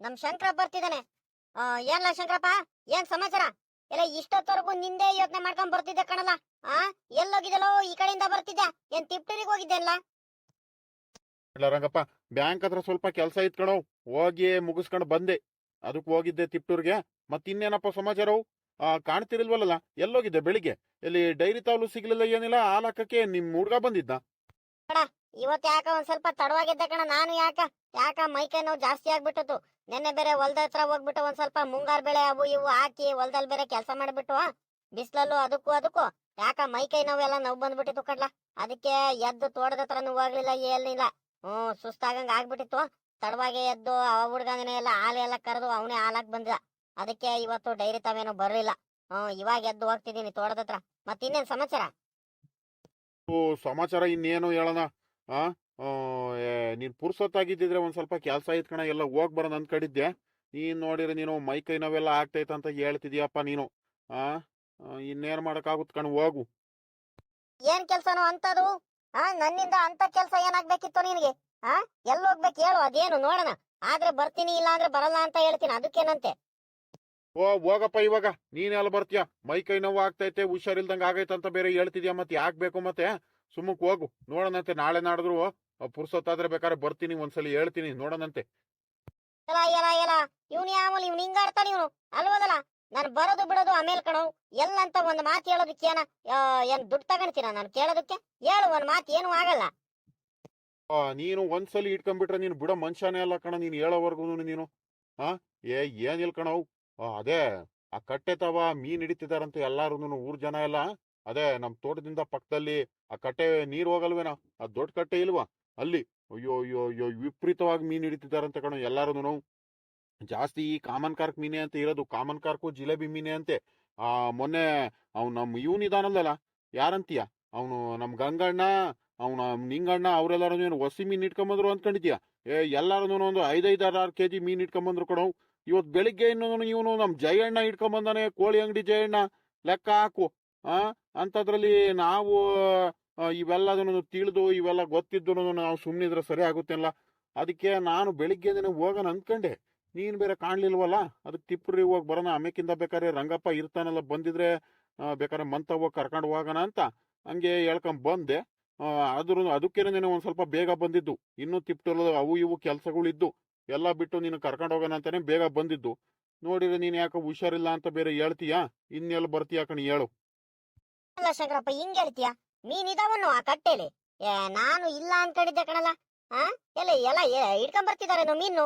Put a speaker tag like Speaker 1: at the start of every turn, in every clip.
Speaker 1: ನಮ್ ಶಂಕರ ಬರ್ತಿದ್ದಾನೆ ಆ, ಏನ್ಲ ಶಂಕರಪ್ಪ? ಏನ್ ಸಮಾಚಾರ? ಎಲ್ಲ ಇಷ್ಟೊತ್ತವರೆಗೂ ನಿಂದೆ ಯೋಚನೆ ಮಾಡ್ಕೊಂಡ್ ಬರ್ತಿದ್ದೆ ಕಣಲ್ಲ. ಆ ಎಲ್ಲೋಗಿದ್ದಲೋ ಈ ಕಡೆಯಿಂದ ಬರ್ತಿದ್ದೆ. ಏನ್ ತಿಪ್ಟೂರಿಗೆ ಹೋಗಿದ್ದೆ ಅಲ್ಲ?
Speaker 2: ಇಲ್ಲ ರಂಗಪ್ಪ ಬ್ಯಾಂಕ್ ಹತ್ರ ಸ್ವಲ್ಪ ಕೆಲಸ ಇತ್ ಕಣೋ. ಹೋಗಿ ಮುಗಿಸ್ಕೊಂಡು ಬಂದೆ. ಅದಕ್ಕೆ ಹೋಗಿದ್ದೆ ತಿಪ್ಟೂರ್ಗೆ. ಮತ್ ಇನ್ನೇನಪ್ಪ ಸಮಾಚಾರವು? ಆ ಕಾಣ್ತಿರ್ಲಿಲ್ವಲ್ಲ ಎಲ್ಲೋಗಿದ್ದೆ ಬೆಳಿಗ್ಗೆ. ಇಲ್ಲಿ ಡೈರಿ ತಾವಲು ಸಿಗ್ಲಿಲ್ಲ ಏನಿಲ್ಲ ಹಾಲ್ ಹಾಕಕ್ಕೆ ನಿಮ್ ಹುಡ್ಗ ಬಂದಿದ್ದ.
Speaker 1: ಇವತ್ತು ಯಾಕ ಒಂದ್ ಸ್ವಲ್ಪ ತಡವಾಗಿದ್ದೆ ಕಣ ನಾನು ಯಾಕ? ಯಾಕ ಮೈಕೈ ನೋವು ಜಾಸ್ತಿ ಆಗ್ಬಿಟ್ಟತು ನೆನ್ನೆ ಬೇರೆ ಹೊಲ್ದ ಹತ್ರ ಹೋಗ್ಬಿಟ್ಟು ಒಂದ್ ಸ್ವಲ್ಪ ಮುಂಗಾರ್ ಬೆಳೆ ಅವು ಇವು ಹಾಕಿ ಹೊಲ್ದಲ್ಲಿ ಬೇರೆ ಕೆಲಸ ಮಾಡ್ಬಿಟ್ಟು ಬಿಸ್ಲಲ್ಲೂ ಅದಕ್ಕೂ ಅದಕ್ಕೂ. ಯಾಕ ಮೈಕೈ ನೋವೆಲ್ಲ ನೋವು ಬಂದ್ಬಿಟ್ಟಿತ್ತು ಕಡ್ಲ. ಅದಕ್ಕೆ ಎದ್ದು ತೋಟದ ಹತ್ರನೂ ಹೋಗ್ಲಿಲ್ಲ ಏನಿಲ್ಲ ಹ್ಮ್ ಸುಸ್ತಾಗಂಗ್ ಆಗ್ಬಿಟ್ಟಿತ್ತು. ತಡವಾಗಿ ಎದ್ದು ಅವ ಹುಡ್ಗಂಗನೇ ಎಲ್ಲ ಹಾಲೆ ಎಲ್ಲ ಕರೆದು ಅವನೇ ಹಾಲಾಕ್ ಬಂದಿಲ್ಲ ಅದಕ್ಕೆ ಇವತ್ತು ಡೈರಿ ತಾವೇನೋ ಬರ್ಲಿಲ್ಲ. ಹ್ಮ್ ಇವಾಗ ಎದ್ದು ಹೋಗ್ತಿದೀನಿ ತೋಟದ ಹತ್ರ. ಮತ್ತಿನ್ನೇನ್ ಸಮಾಚಾರ?
Speaker 2: ಓ, ಸಮಾಚಾರ ಇನ್ನೇನು ಹೇಳೋಣ? ಆ? ನೀನ್ ಪುರ್ಸೊತ್ತಾಗಿದ್ದಿದ್ರೆ ಒಂದು ಸ್ವಲ್ಪ ಕೆಲಸ ಆಯ್ತು ಕಣ ಎಲ್ಲ ಹೋಗ್ ಬರೋದು ಅಂದ್ಕೊಂಡಿದ್ದೆ ನೀನು ನೋಡಿದ್ರೆ ನೀನು ಮೈ ಕೈ ನೋವೆಲ್ಲ ಆಗ್ತೈತೆ ಅಂತ ಹೇಳ್ತಿದ್ಯಪ್ಪ ನೀನು ಆ? ಇನ್ನೇನು ಮಾಡೋಕ್ಕಾಗುತ್ತೆ ಮಾಡಕ್ಕಾಗುತ್ ಕಣ್ ಹೋಗು.
Speaker 1: ಏನ್ ಕೆಲ್ಸನೋ ಅಂತದು? ಆ ನನ್ನಿಂದ ಅಂತ ಕೆಲ್ಸ ಏನಾಗ್ಬೇಕಿತ್ತು ನಿನಗೆ? ಆ ಎಲ್ಲಿ ಹೋಗ್ಬೇಕು ಹೇಳು ಅದೇನು ನೋಡೋಣ. ಆದ್ರೆ ಬರ್ತೀನಿ ಇಲ್ಲ ಅಂದ್ರೆ ಬರಲ್ಲ ಅಂತ ಹೇಳ್ತೀನಿ ಅದಕ್ಕೇನಂತೆ?
Speaker 2: ಓ ಹೋಗಪ್ಪ ಇವಾಗ. ನೀನ್ ಎಲ್ಲ ಬರ್ತೀಯ? ಮೈ ಕೈ ನೋವು ಆಗ್ತೈತೆ ಹುಷಾರಿಲ್ದಂಗ ಆಗೈತೆ ಅಂತ ಬೇರೆ ಹೇಳ್ತಿದ್ಯಾ ಮತ್ತೆ ಯಾಕೆ ಬೇಕು ಮತ್ತೆ? ಸುಮ್ಮಕ್ ಹೋಗು ನೋಡೋಣಂತೆ ನಾಳೆ ನಾಡಿದ್ರು. ಪುರ್ಸೊತ್ತಾದ್ರೆ ಬೇಕಾದ್ರೆ ಬರ್ತೀನಿ ಒಂದ್ಸಲಿ ಹೇಳ್ತೀನಿ ನೋಡೋಣಂತೆ.
Speaker 1: ಎಲ್ಲ ಎಲ್ಲ ಎಲ್ಲ ಇವ್ನು ಯಾವಲ್ ಇವ್ನು ಹಿಂಗಾಡ್ತಾನೆ ಇವನು? ಅಲ್ವದಲ್ಲ ನಾನು ಬರೋದು ಬಿಡೋದು ಆಮೇಲೆ ಕಣೋ. ಎಲ್ಲಂತ ಒಂದ್ ಮಾತು ಹೇಳೋದಕ್ಕೆ ಏನ ಏನ್ ದುಡ್ಡು ತಗೊಂತೀನ ನಾನು ಕೇಳೋದಕ್ಕೆ? ಹೇಳು ಒಂದ್ ಮಾತು ಏನು ಆಗಲ್ಲ.
Speaker 2: ಆ, ನೀನು ಒಂದ್ಸಲಿ ಇಟ್ಕೊಂಡ್ಬಿಟ್ರೆ ನೀನು ಬಿಡೋ ಮನುಷ್ಯನೇ ಅಲ್ಲ ಕಣ ನೀನು ಹೇಳೋವರೆಗೂ ನೀನು. ಹಾ ಏ ಏನ್ ಕಣವ್ ಅದೇ ಆ ಕಟ್ಟೆ ತವ ಮೀನ್ ಹಿಡಿತಿದಾರಂತ ಎಲ್ಲಾರು ಊರ್ ಜನ ಎಲ್ಲ. ಅದೇ ನಮ್ ತೋಟದಿಂದ ಪಕ್ಕದಲ್ಲಿ ಆ ಕಟ್ಟೆ ನೀರ್ ಹೋಗಲ್ವೇನ? ಆ ದೊಡ್ಡ ಕಟ್ಟೆ ಇಲ್ವಾ? ಅಲ್ಲಿ ಅಯ್ಯೋ ಅಯ್ಯೋ ಅಯ್ಯೋ, ವಿಪರೀತವಾಗಿ ಮೀನು ಹಿಡಿತಿದ್ದಾರೆ ಅಂತ ಕಣ ಎಲ್ಲಾರು ಜಾಸ್ತಿ ಈ ಕಾಮನ್ ಕಾರ್ಕ್ ಮೀನೆ ಅಂತ ಇರೋದು ಕಾಮನ್ ಕಾರ್ಕು ಜಿಲೇಬಿ ಮೀನೆ ಅಂತೆ. ಆ, ಮೊನ್ನೆ ಅವ್ನು ನಮ್ಮ ಇವನ್ ಇದಾನಲ್ಲ ಯಾರಂತೀಯ? ಅವನು ನಮ್ ಗಂಗಣ್ಣ, ಅವ್ನ ನಿಂಗಣ್ಣ ಅವರೆಲ್ಲರೂ ಹೊಸಿ ಮೀನ್ ಇಟ್ಕೊಂಬಂದ್ರು ಅಂದ್ಕೊಂಡಿದ್ಯಾ ಏ ಎಲ್ಲಾರು ಒಂದು ಐದೈದು ಆರು ಕೆ ಜಿ ಮೀನ್ ಇಟ್ಕೊಂಬಂದ್ರು ಕೊಡೋ ಇವತ್ ಬೆಳಿಗ್ಗೆ ಇನ್ನೊಂದು ಇವನು ನಮ್ ಜಯಣ್ಣ ಇಟ್ಕೊಂಬಂದಾನೆ ಕೋಳಿ ಅಂಗಡಿ ಜಯಣ್ಣ, ಲೆಕ್ಕ ಹಾಕು, ಆ? ಅಂತದ್ರಲ್ಲಿ ನಾವು ಇವೆಲ್ಲದನ್ನು ತಿಳಿದು, ಇವೆಲ್ಲ ಗೊತ್ತಿದ್ದು ನಾವು ಸುಮ್ಮನಿದ್ರೆ ಸರಿ ಆಗುತ್ತೆಲ್ಲ ಅದಕ್ಕೆ ನಾನು ಬೆಳಿಗ್ಗೆ ದಿನ ಹೋಗೋಣ ಅಂದ್ಕೊಂಡೆ. ನೀನು ಬೇರೆ ಕಾಣಲಿಲ್ವಲ್ಲ? ಅದಕ್ಕೆ ತಿಪ್ಪರಿ ಹೋಗಿ ಬರೋಣ. ಆಮೇಕಿಂದ ಬೇಕಾದ್ರೆ ರಂಗಪ್ಪ ಇರ್ತಾನಲ್ಲ, ಬಂದಿದ್ರೆ ಬೇಕಾದ್ರೆ ಮಂತ ಹೋಗಿ ಕರ್ಕೊಂಡು ಹೋಗೋಣ ಅಂತ ಹಂಗೆ ಹೇಳ್ಕೊಂಡ್ ಬಂದೆ. ಆದ್ರೂ ಅದಕ್ಕೆ ನೀನು ಒಂದು ಸ್ವಲ್ಪ ಬೇಗ ಬಂದಿದ್ದು. ಇನ್ನೂ ತಿಪ್ಟಲ್ಲ ಅವು ಇವು ಕೆಲಸಗಳಿದ್ದು. ಎಲ್ಲ ಬಿಟ್ಟು ನೀನು ಕರ್ಕೊಂಡು ಹೋಗೋಣ ಅಂತಾನೆ ಬೇಗ ಬಂದಿದ್ದು. ನೋಡಿದ್ರೆ ನೀನು ಯಾಕೆ ಹುಷಾರಿಲ್ಲ ಅಂತ ಬೇರೆ ಹೇಳ್ತೀಯಾ? ಇನ್ನೆಲ್ಲ ಬರ್ತೀಯಾ ಕಣಿ? ಹೇಳು.
Speaker 1: ಶಂಕರಪ್ಪ, ಹಿಂಗ್ ಹೇಳ್ತೀಯ? ಮೀನ್ ಇದಾವನ್ನು ಆ ಕಟ್ಟೆಲಿ? ನಾನು ಇಲ್ಲ ಅನ್ಕೊಂಡಿದ್ದೆ ಕಣಲ್ಲ. ಆ? ಎಲ್ಲ ಎಲ್ಲ ಹಿಡ್ಕೊಂಡ್ ಬರ್ತಿದಾರೇನೋ ಮೀನು?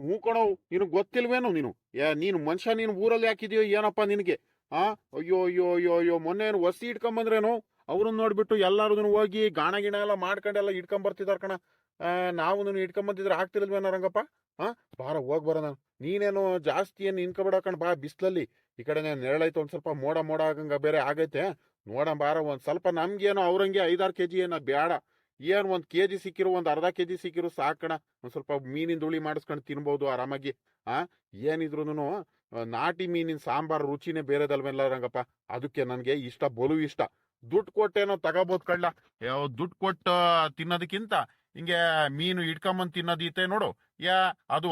Speaker 2: ಹ್ಞೂ ಕಣವು ನಿನಗೆ ಗೊತ್ತಿಲ್ವೇನು ನೀನು? ನೀನು ಮನುಷ್ಯ, ನೀನು ಊರಲ್ಲಿ ಹಾಕಿದ್ಯೋ ಏನಪ್ಪ ನಿನಗೆ? ಹಾ ಅಯ್ಯೋ ಅಯ್ಯೋ ಅಯ್ಯೋ ಅಯ್ಯೋ, ಮೊನ್ನೆ ಏನು ವಸಿ ಇಟ್ಕೊಂಬಂದ್ರೇನು ಅವ್ರನ್ನ ನೋಡ್ಬಿಟ್ಟು ಎಲ್ಲಾರು ಹೋಗಿ ಗಾಣ ಗಿಣ ಎಲ್ಲ ಮಾಡ್ಕೊಂಡೆಲ್ಲ ಇಟ್ಕೊಂಡ್ ಬರ್ತಿದಾರ ಕಣ. ನಾವು ನೀನು ಇಟ್ಕೊಂಬಂದಿದ್ರೆ ಹಾಕ್ತಿರಲ್ವೇನ ರಂಗಪ್ಪ? ಹಾ ಬಾರ, ಹೋಗ್ ನಾನು. ನೀನೇನು ಜಾಸ್ತಿ ಏನು ಇನ್ಕೊಬೇಡ ಕಣ, ಬಾ ಬಿಸ್ಲಲ್ಲಿ. ಈ ಕಡೆ ನೆರಳೈತೆ ಒಂದ್ ಸ್ವಲ್ಪ ಮೋಡ ಮೋಡ ಆಗಂಗ ಬೇರೆ ಆಗೈತೆ ನೋಡ ಬಾರ, ಒಂದು ಸ್ವಲ್ಪ ನಮ್ಗೇನೋ ಅವ್ರಂಗೆ ಐದಾರು ಕೆ ಜಿ ಏನೋ ಬೇಡ ಏನು ಒಂದು ಕೆ ಜಿ ಸಿಕ್ಕಿರು, ಒಂದ್ ಅರ್ಧ ಕೆ ಜಿ ಸಿಕ್ಕಿರು ಸಾಕಣ. ಒಂದ್ ಸ್ವಲ್ಪ ಮೀನಿನ ದುಳಿ ಮಾಡಿಸ್ಕೊಂಡು ತಿನ್ಬೋದು ಆರಾಮಾಗಿ, ಆ? ಏನಿದ್ರು ನಾಟಿ ಮೀನಿನ ಸಾಂಬಾರ್ ರುಚಿನೇ ಬೇರೆದಲ್ವೆಲ್ಲ ರಂಗಪ್ಪ. ಅದಕ್ಕೆ ನನಗೆ ಇಷ್ಟ, ಬಲು ಇಷ್ಟ. ದುಡ್ಡು ಕೊಟ್ಟೇನೋ ತಗೋಬೋದು ಕಳ್ಳ. ದುಡ್ಡು ಕೊಟ್ಟು ತಿನ್ನೋದಕ್ಕಿಂತ ಹಿಂಗೆ ಮೀನು ಇಟ್ಕೊಂಬಂದು ತಿನ್ನೋದಿತ್ತೆ ನೋಡು. ಯಾ, ಅದು,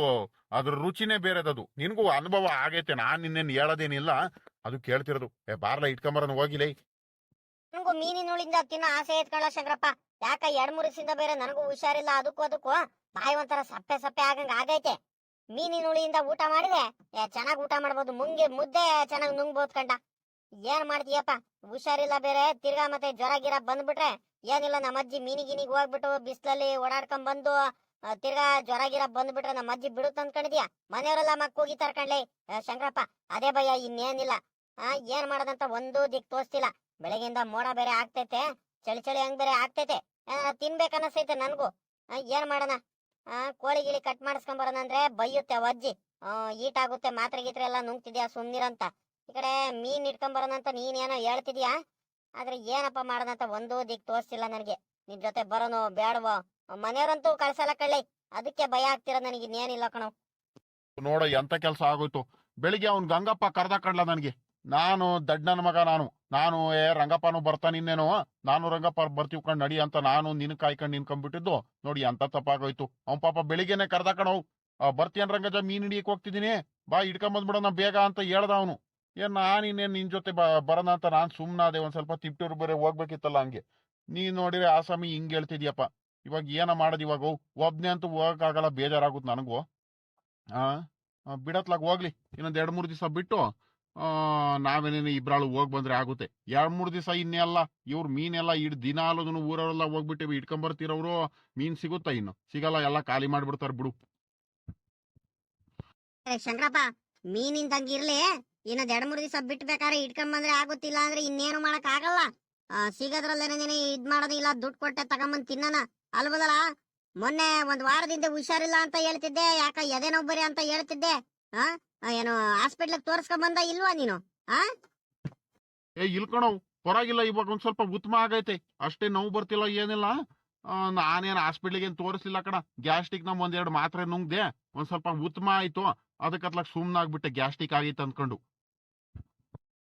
Speaker 2: ಅದ್ರ ರುಚಿನೇ ಬೇರೆದದು. ನಿನಗೂ ಅನುಭವ ಆಗೈತೆ, ನಾನು ನಿನ್ನೇನು ಹೇಳೋದೇನಿಲ್ಲ. ಅದು ಕೇಳ್ತಿರೋದು. ಏ, ಬಾರ್ಲ ಇಟ್ಕೊಂಬರೋನು ಹೋಗಿಲೇ
Speaker 1: ನನಗೂ ಮೀನಿನುಳಿಂದ ತಿನ್ನೋ ಆಸೆ ಎತ್ಕೊಳ್ಳ ಶಂಕರಪ್ಪ. ಯಾಕ ಎರಡ್ ಮೂರು ಬೇರೆ ನನಗೂ ಹುಷಾರಿಲ್ಲ, ಅದಕ್ಕೂ ಅದಕ್ಕೂ ಬಾಯಿ ಒಂಥರ ಸಪ್ಪೆ ಸಪ್ಪೆ ಆಗಂಗ ಆಗೈತೆ. ಮೀನಿನುಳಿಯಿಂದ ಊಟ ಮಾಡಿದೆ ಚೆನ್ನಾಗಿ ಊಟ ಮಾಡ್ಬೋದು, ಮುಂಗೆ ಮುದ್ದೆ ಚೆನ್ನಾಗಿ ನುಂಗ್ಬೋದು ಕಂಡ. ಏನ್ ಮಾಡ್ತೀಯಪ್ಪ? ಹುಷಾರಿಲ್ಲ ಬೇರೆ, ತಿರ್ಗಾ ಮತ್ತೆ ಜ್ವರ ಗಿರ ಬಂದ್ಬಿಟ್ರೆ ಏನಿಲ್ಲ, ನಮ್ಮ ಅಜ್ಜಿ ಮೀನಿಗಿನಿಗೆ ಹೋಗ್ಬಿಟ್ಟು ಬಿಸ್ಲಲ್ಲಿ ಓಡಾಡ್ಕೊಂಡ್ ಬಂದು ತಿರ್ಗಾ ಜ್ವರ ಗಿರ ಬಂದ್ಬಿಟ್ರೆ ನಮ್ಮ ಅಜ್ಜಿ ಬಿಡುತ್ತ ಅನ್ಕೊಂಡಿದ್ಯಾ? ಮನೆಯವರೆಲ್ಲ ಮಕ್ಕ ಹೋಗಿ ತರ್ಕೊಂಡ್ಲೆ ಶಂಕರಪ್ಪ. ಅದೇ ಭಯ, ಇನ್ನೇನಿಲ್ಲ. ಆ, ಏನ್ ಮಾಡೋದಂತ ಒಂದು ದಿಕ್ ತೋರಿಸ್ತಿಲ್ಲ. ಬೆಳಗಿಂದ ಮೋಡ ಬೇರೆ ಆಗ್ತೈತೆ, ಚಳಿ ಚಳಿ ಹಂಗ್ ಬೇರೆ ಆಗ್ತೈತೆ. ತಿನ್ಬೇಕನ್ನಸೈತೆ ನನ್ಗೂ. ಏನ್ ಮಾಡೋಣ? ಕೋಳಿ ಗಿಳಿ ಕಟ್ ಮಾಡಿಸ್ಕೊಂಡ್ ಬರೋಣ ಅಂದ್ರೆ ಬೈಯುತ್ತೆ ಅಜ್ಜಿ. ಈಟ್ ಆಗುತ್ತೆ, ಮಾತ್ರೆ ಗೀತ್ರೆ ಎಲ್ಲ ನುಂಗ್ತಿದ್ಯಾ ಸುಮ್ನಿರಂತ ಈ ಕಡೆ ಮೀನ್ ಇಟ್ಕೊಂಡ್ ಬರೋಣ ಅಂತ ನೀನೇನೋ ಹೇಳ್ತಿದ್ಯಾ? ಆದ್ರೆ ಏನಪ್ಪ ಅಂತ ಒಂದು ದಿಕ್ ತೋರ್ಸಿಲ್ಲ ನನಗೆ. ನಿನ್ ಜೊತೆ ಬರೋನು ಬೇಡವೋ ಮನೆಯವರಂತೂ ಕಳ್ಸಲ್ಲ ಕಳ್ಳಿ. ಅದಕ್ಕೆ ಭಯ ಆಗ್ತಿರ ನನಗೆ ಇನ್ನೇನಿಲ್ಲ ಕಣೋ.
Speaker 2: ನೋಡ ಎಂತ ಕೆಲಸ ಆಗೋಯ್ತು. ಬೆಳಿಗ್ಗೆ ಅವ್ನ್ ಗಂಗಪ್ಪ ಕರ್ದ ಕಣ್ಲ ನನಗೆ. ನಾನು ದಡ್ಡನ ಮಗ ನಾನು. ನಾನು ಏ ರಂಗಪ್ಪನು ಬರ್ತಾನಿನ್ನೇನು ನಾನು ರಂಗಪ್ಪ ಬರ್ತೀವಿ ಕಣ್ ನಡಿ ಅಂತ ನಾನು ನಿನ್ ಕಾಯ್ಕೊಂಡು ನಿನ್ಕೊಂಡ್ಬಿಟ್ಟಿದ್ದು ನೋಡಿ ಅಂತ ತಪ್ಪಾಗೋಯ್ತು. ಅವ್ನ್ ಪಾಪ ಬೆಳಿಗ್ಗೆನೆ ಕರ್ದ ಕಣವ್ ಬರ್ತೀಯನ್ ರಂಗಜ ಮೀನ್ ಹಿಡಿಯಕ್ ಹೋಗ್ತಿದ್ದೀನಿ ಬಾ ಇಟ್ಕೊಂಬಂದ್ಬಿಡೋಣ ಬೇಗ ಅಂತ ಹೇಳ್ದ ಅವನು. ಏನ್ ನಾನ್ ಇನ್ನೇನ್ ನಿನ್ ಜೊತೆ ಬರೋಣ ಅಂತ ನಾನ್ ಸುಮ್ನಾದೆ. ಒಂದ್ ಸ್ವಲ್ಪ ತಿಪ್ಟೂರು ಬೇರೆ ಹೋಗ್ಬೇಕಿತ್ತಲ್ಲ ಹಂಗೆ. ನೀನ್ ನೋಡಿದ್ರೆ ಆಸಾಮಿ ಹಿಂಗ್ ಹೇಳ್ತಿದ್ಯಪ್ಪ. ಇವಾಗ ಏನ ಮಾಡೋದು ಇವಾಗ? ಒಬ್ನೇ ಅಂತೂ ಹೋಗಕ್ಕಾಗಲ್ಲ ಬೇಜಾರಾಗುತ್ತೆ ನನಗೂ. ಆ ಆ, ಬಿಡತ್ಲಾಗ ಹೋಗ್ಲಿ. ಇನ್ನೊಂದ್ ಎರಡ್ ಮೂರ್ ದಿವಸ ಬಿಟ್ಟು ಆ ನಾವೇನೇನು ಇಬ್ರಾಳು ಹೋಗ್ ಬಂದ್ರೆ ಆಗುತ್ತೆ. ಎರಡ್ ಮೂರ್ ದಿವಸ ಇನ್ನೆಲ್ಲ ಇವ್ರು ಮೀನೆಲ್ಲ ಇಡ್, ದಿನ ಅಲ್ಲದನ್ನು ಊರವರೆಲ್ಲ ಹೋಗ್ಬಿಟ್ಟು ಇಟ್ಕೊಂಬರ್ತಿರೋರು, ಮೀನ್ ಸಿಗುತ್ತಾ ಇನ್ನು? ಸಿಗಲ್ಲ, ಎಲ್ಲ ಖಾಲಿ ಮಾಡ್ಬಿಡ್ತಾರೆ ಬಿಡು.
Speaker 1: ಶಂಕರಪ್ಪ ಮೀನಿಂದ ಇರ್ಲಿ. ಇನ್ನೊಂದ್ ಎರಡ್ ಮೂರ್ ದಿವಸ ಬಿಟ್ಬೇಕಾದ್ರೆ ಇಟ್ಕೊಂಡ್ ಬಂದ್ರೆ ಆಗುತ್ತಿಲ್ಲ ಅಂದ್ರೆ ಇನ್ನೇನು ಮಾಡಕ್ ಆಗಲ್ಲ ಸಿಗೋದ್ರಲ್ಲೇನೆ ಇದ್ ಮಾಡೋದಿಲ್ಲ ದುಡ್ಡು ಕೊಟ್ಟೆ ತಗೊಂಬಂದ್ ತಿನ್ನನ ಅಲ್ಬದಲ್ಲ ಮೊನ್ನೆ ಒಂದ್ ವಾರದಿಂದ ಹುಷಾರಿಲ್ಲ ಅಂತ ಹೇಳ್ತಿದ್ದೆ, ಯಾಕ ಎದೆ ನೋವು ಬರೀ ಅಂತ ಹೇಳ್ತಿದ್ದೆ. ಆ? ಆ, ಏನು ಹಾಸ್ಪಿಟ್ಲ್ ತೋರಿಸ್ಕೊಂಡ್ ಬಂದ ಇಲ್ವಾ ನೀನು?
Speaker 2: ಏ ಇಲ್ಕಣವ್ ಪರವಾಗಿಲ್ಲ ಇವಾಗ ಒಂದ್ ಸ್ವಲ್ಪ ಉತ್ತಮ ಆಗೈತೆ. ಅಷ್ಟೇ ನೋವು ಬರ್ತಿಲ್ಲ ಏನಿಲ್ಲ. ಆ, ನಾನೇನ್ ಹಾಸ್ಪಿಟ್ಲಿಗೆ ಏನ್ ತೋರಿಸ್ಲಿಲ್ಲ ಕಣ. ಗ್ಯಾಸ್ಟಿಕ್ ನಮ್ ಒಂದೆರಡು ಮಾತ್ರೆ ನುಂಗ್ದೆ ಒಂದ್ ಸ್ವಲ್ಪ ಉತ್ತಮ ಆಯ್ತು. ಅದಕ್ಕತ್ಲಾಗ ಸುಮ್ನಾಗ್ಬಿಟ್ಟೆ ಗ್ಯಾಸ್ಟಿಕ್ ಆಗೈತೆ ಅಂದ್ಕೊಂಡು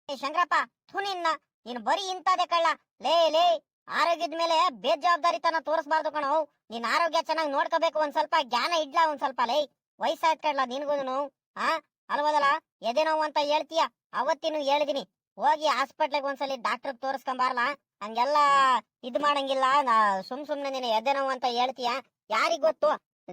Speaker 1: ಏ ಶಂಕರಪ್ಪ ಥು ನಿನ್ನ. ನೀನು ಬರೀ ಇಂತದೆ ಕಳ್ಳ. ಲೇ ಲೇ ಆರೋಗ್ಯದ ಮೇಲೆ ಬೇಜವಾಬ್ದಾರಿತನ ತೋರಿಸ್ಬಾರ್ದು ಕಣೋ. ನೀನ್ ಆರೋಗ್ಯ ಚೆನ್ನಾಗಿ ನೋಡ್ಕೋಬೇಕು ಒಂದ್ ಸ್ವಲ್ಪ ಜ್ಞಾನ ಇಡ್ಲಾ ಒಂದ್ ಸ್ವಲ್ಪ ಲೇ. ವಯಸ್ಸಾಯ್ತು ಕಳ್ಳ ನಿನ್ಗೂನು. ಆ? ಅಲ್ವದಲ್ಲ ಎದೆ ಅಂತ ಹೇಳ್ತೀಯ? ಅವತ್ತಿನೂ ಹೇಳಿದಿನಿ. ಹೋಗಿ ಹಾಸ್ಪಿಟ್ಲಿಗೆ ಒಂದ್ಸಲಿ ಡಾಕ್ಟರ್ ತೋರಿಸ್ಕೊಂಬಾರಲ್ಲ ಹಂಗೆಲ್ಲ ಇದ್ ಮಾಡಂಗಿಲ್ಲ ನಾ ಸುಮ್ ಸುಮ್ನೆ ನೀನು ಎದೆ ಅಂತ ಹೇಳ್ತೀಯ? ಯಾರಿಗ್ ಗೊತ್ತು?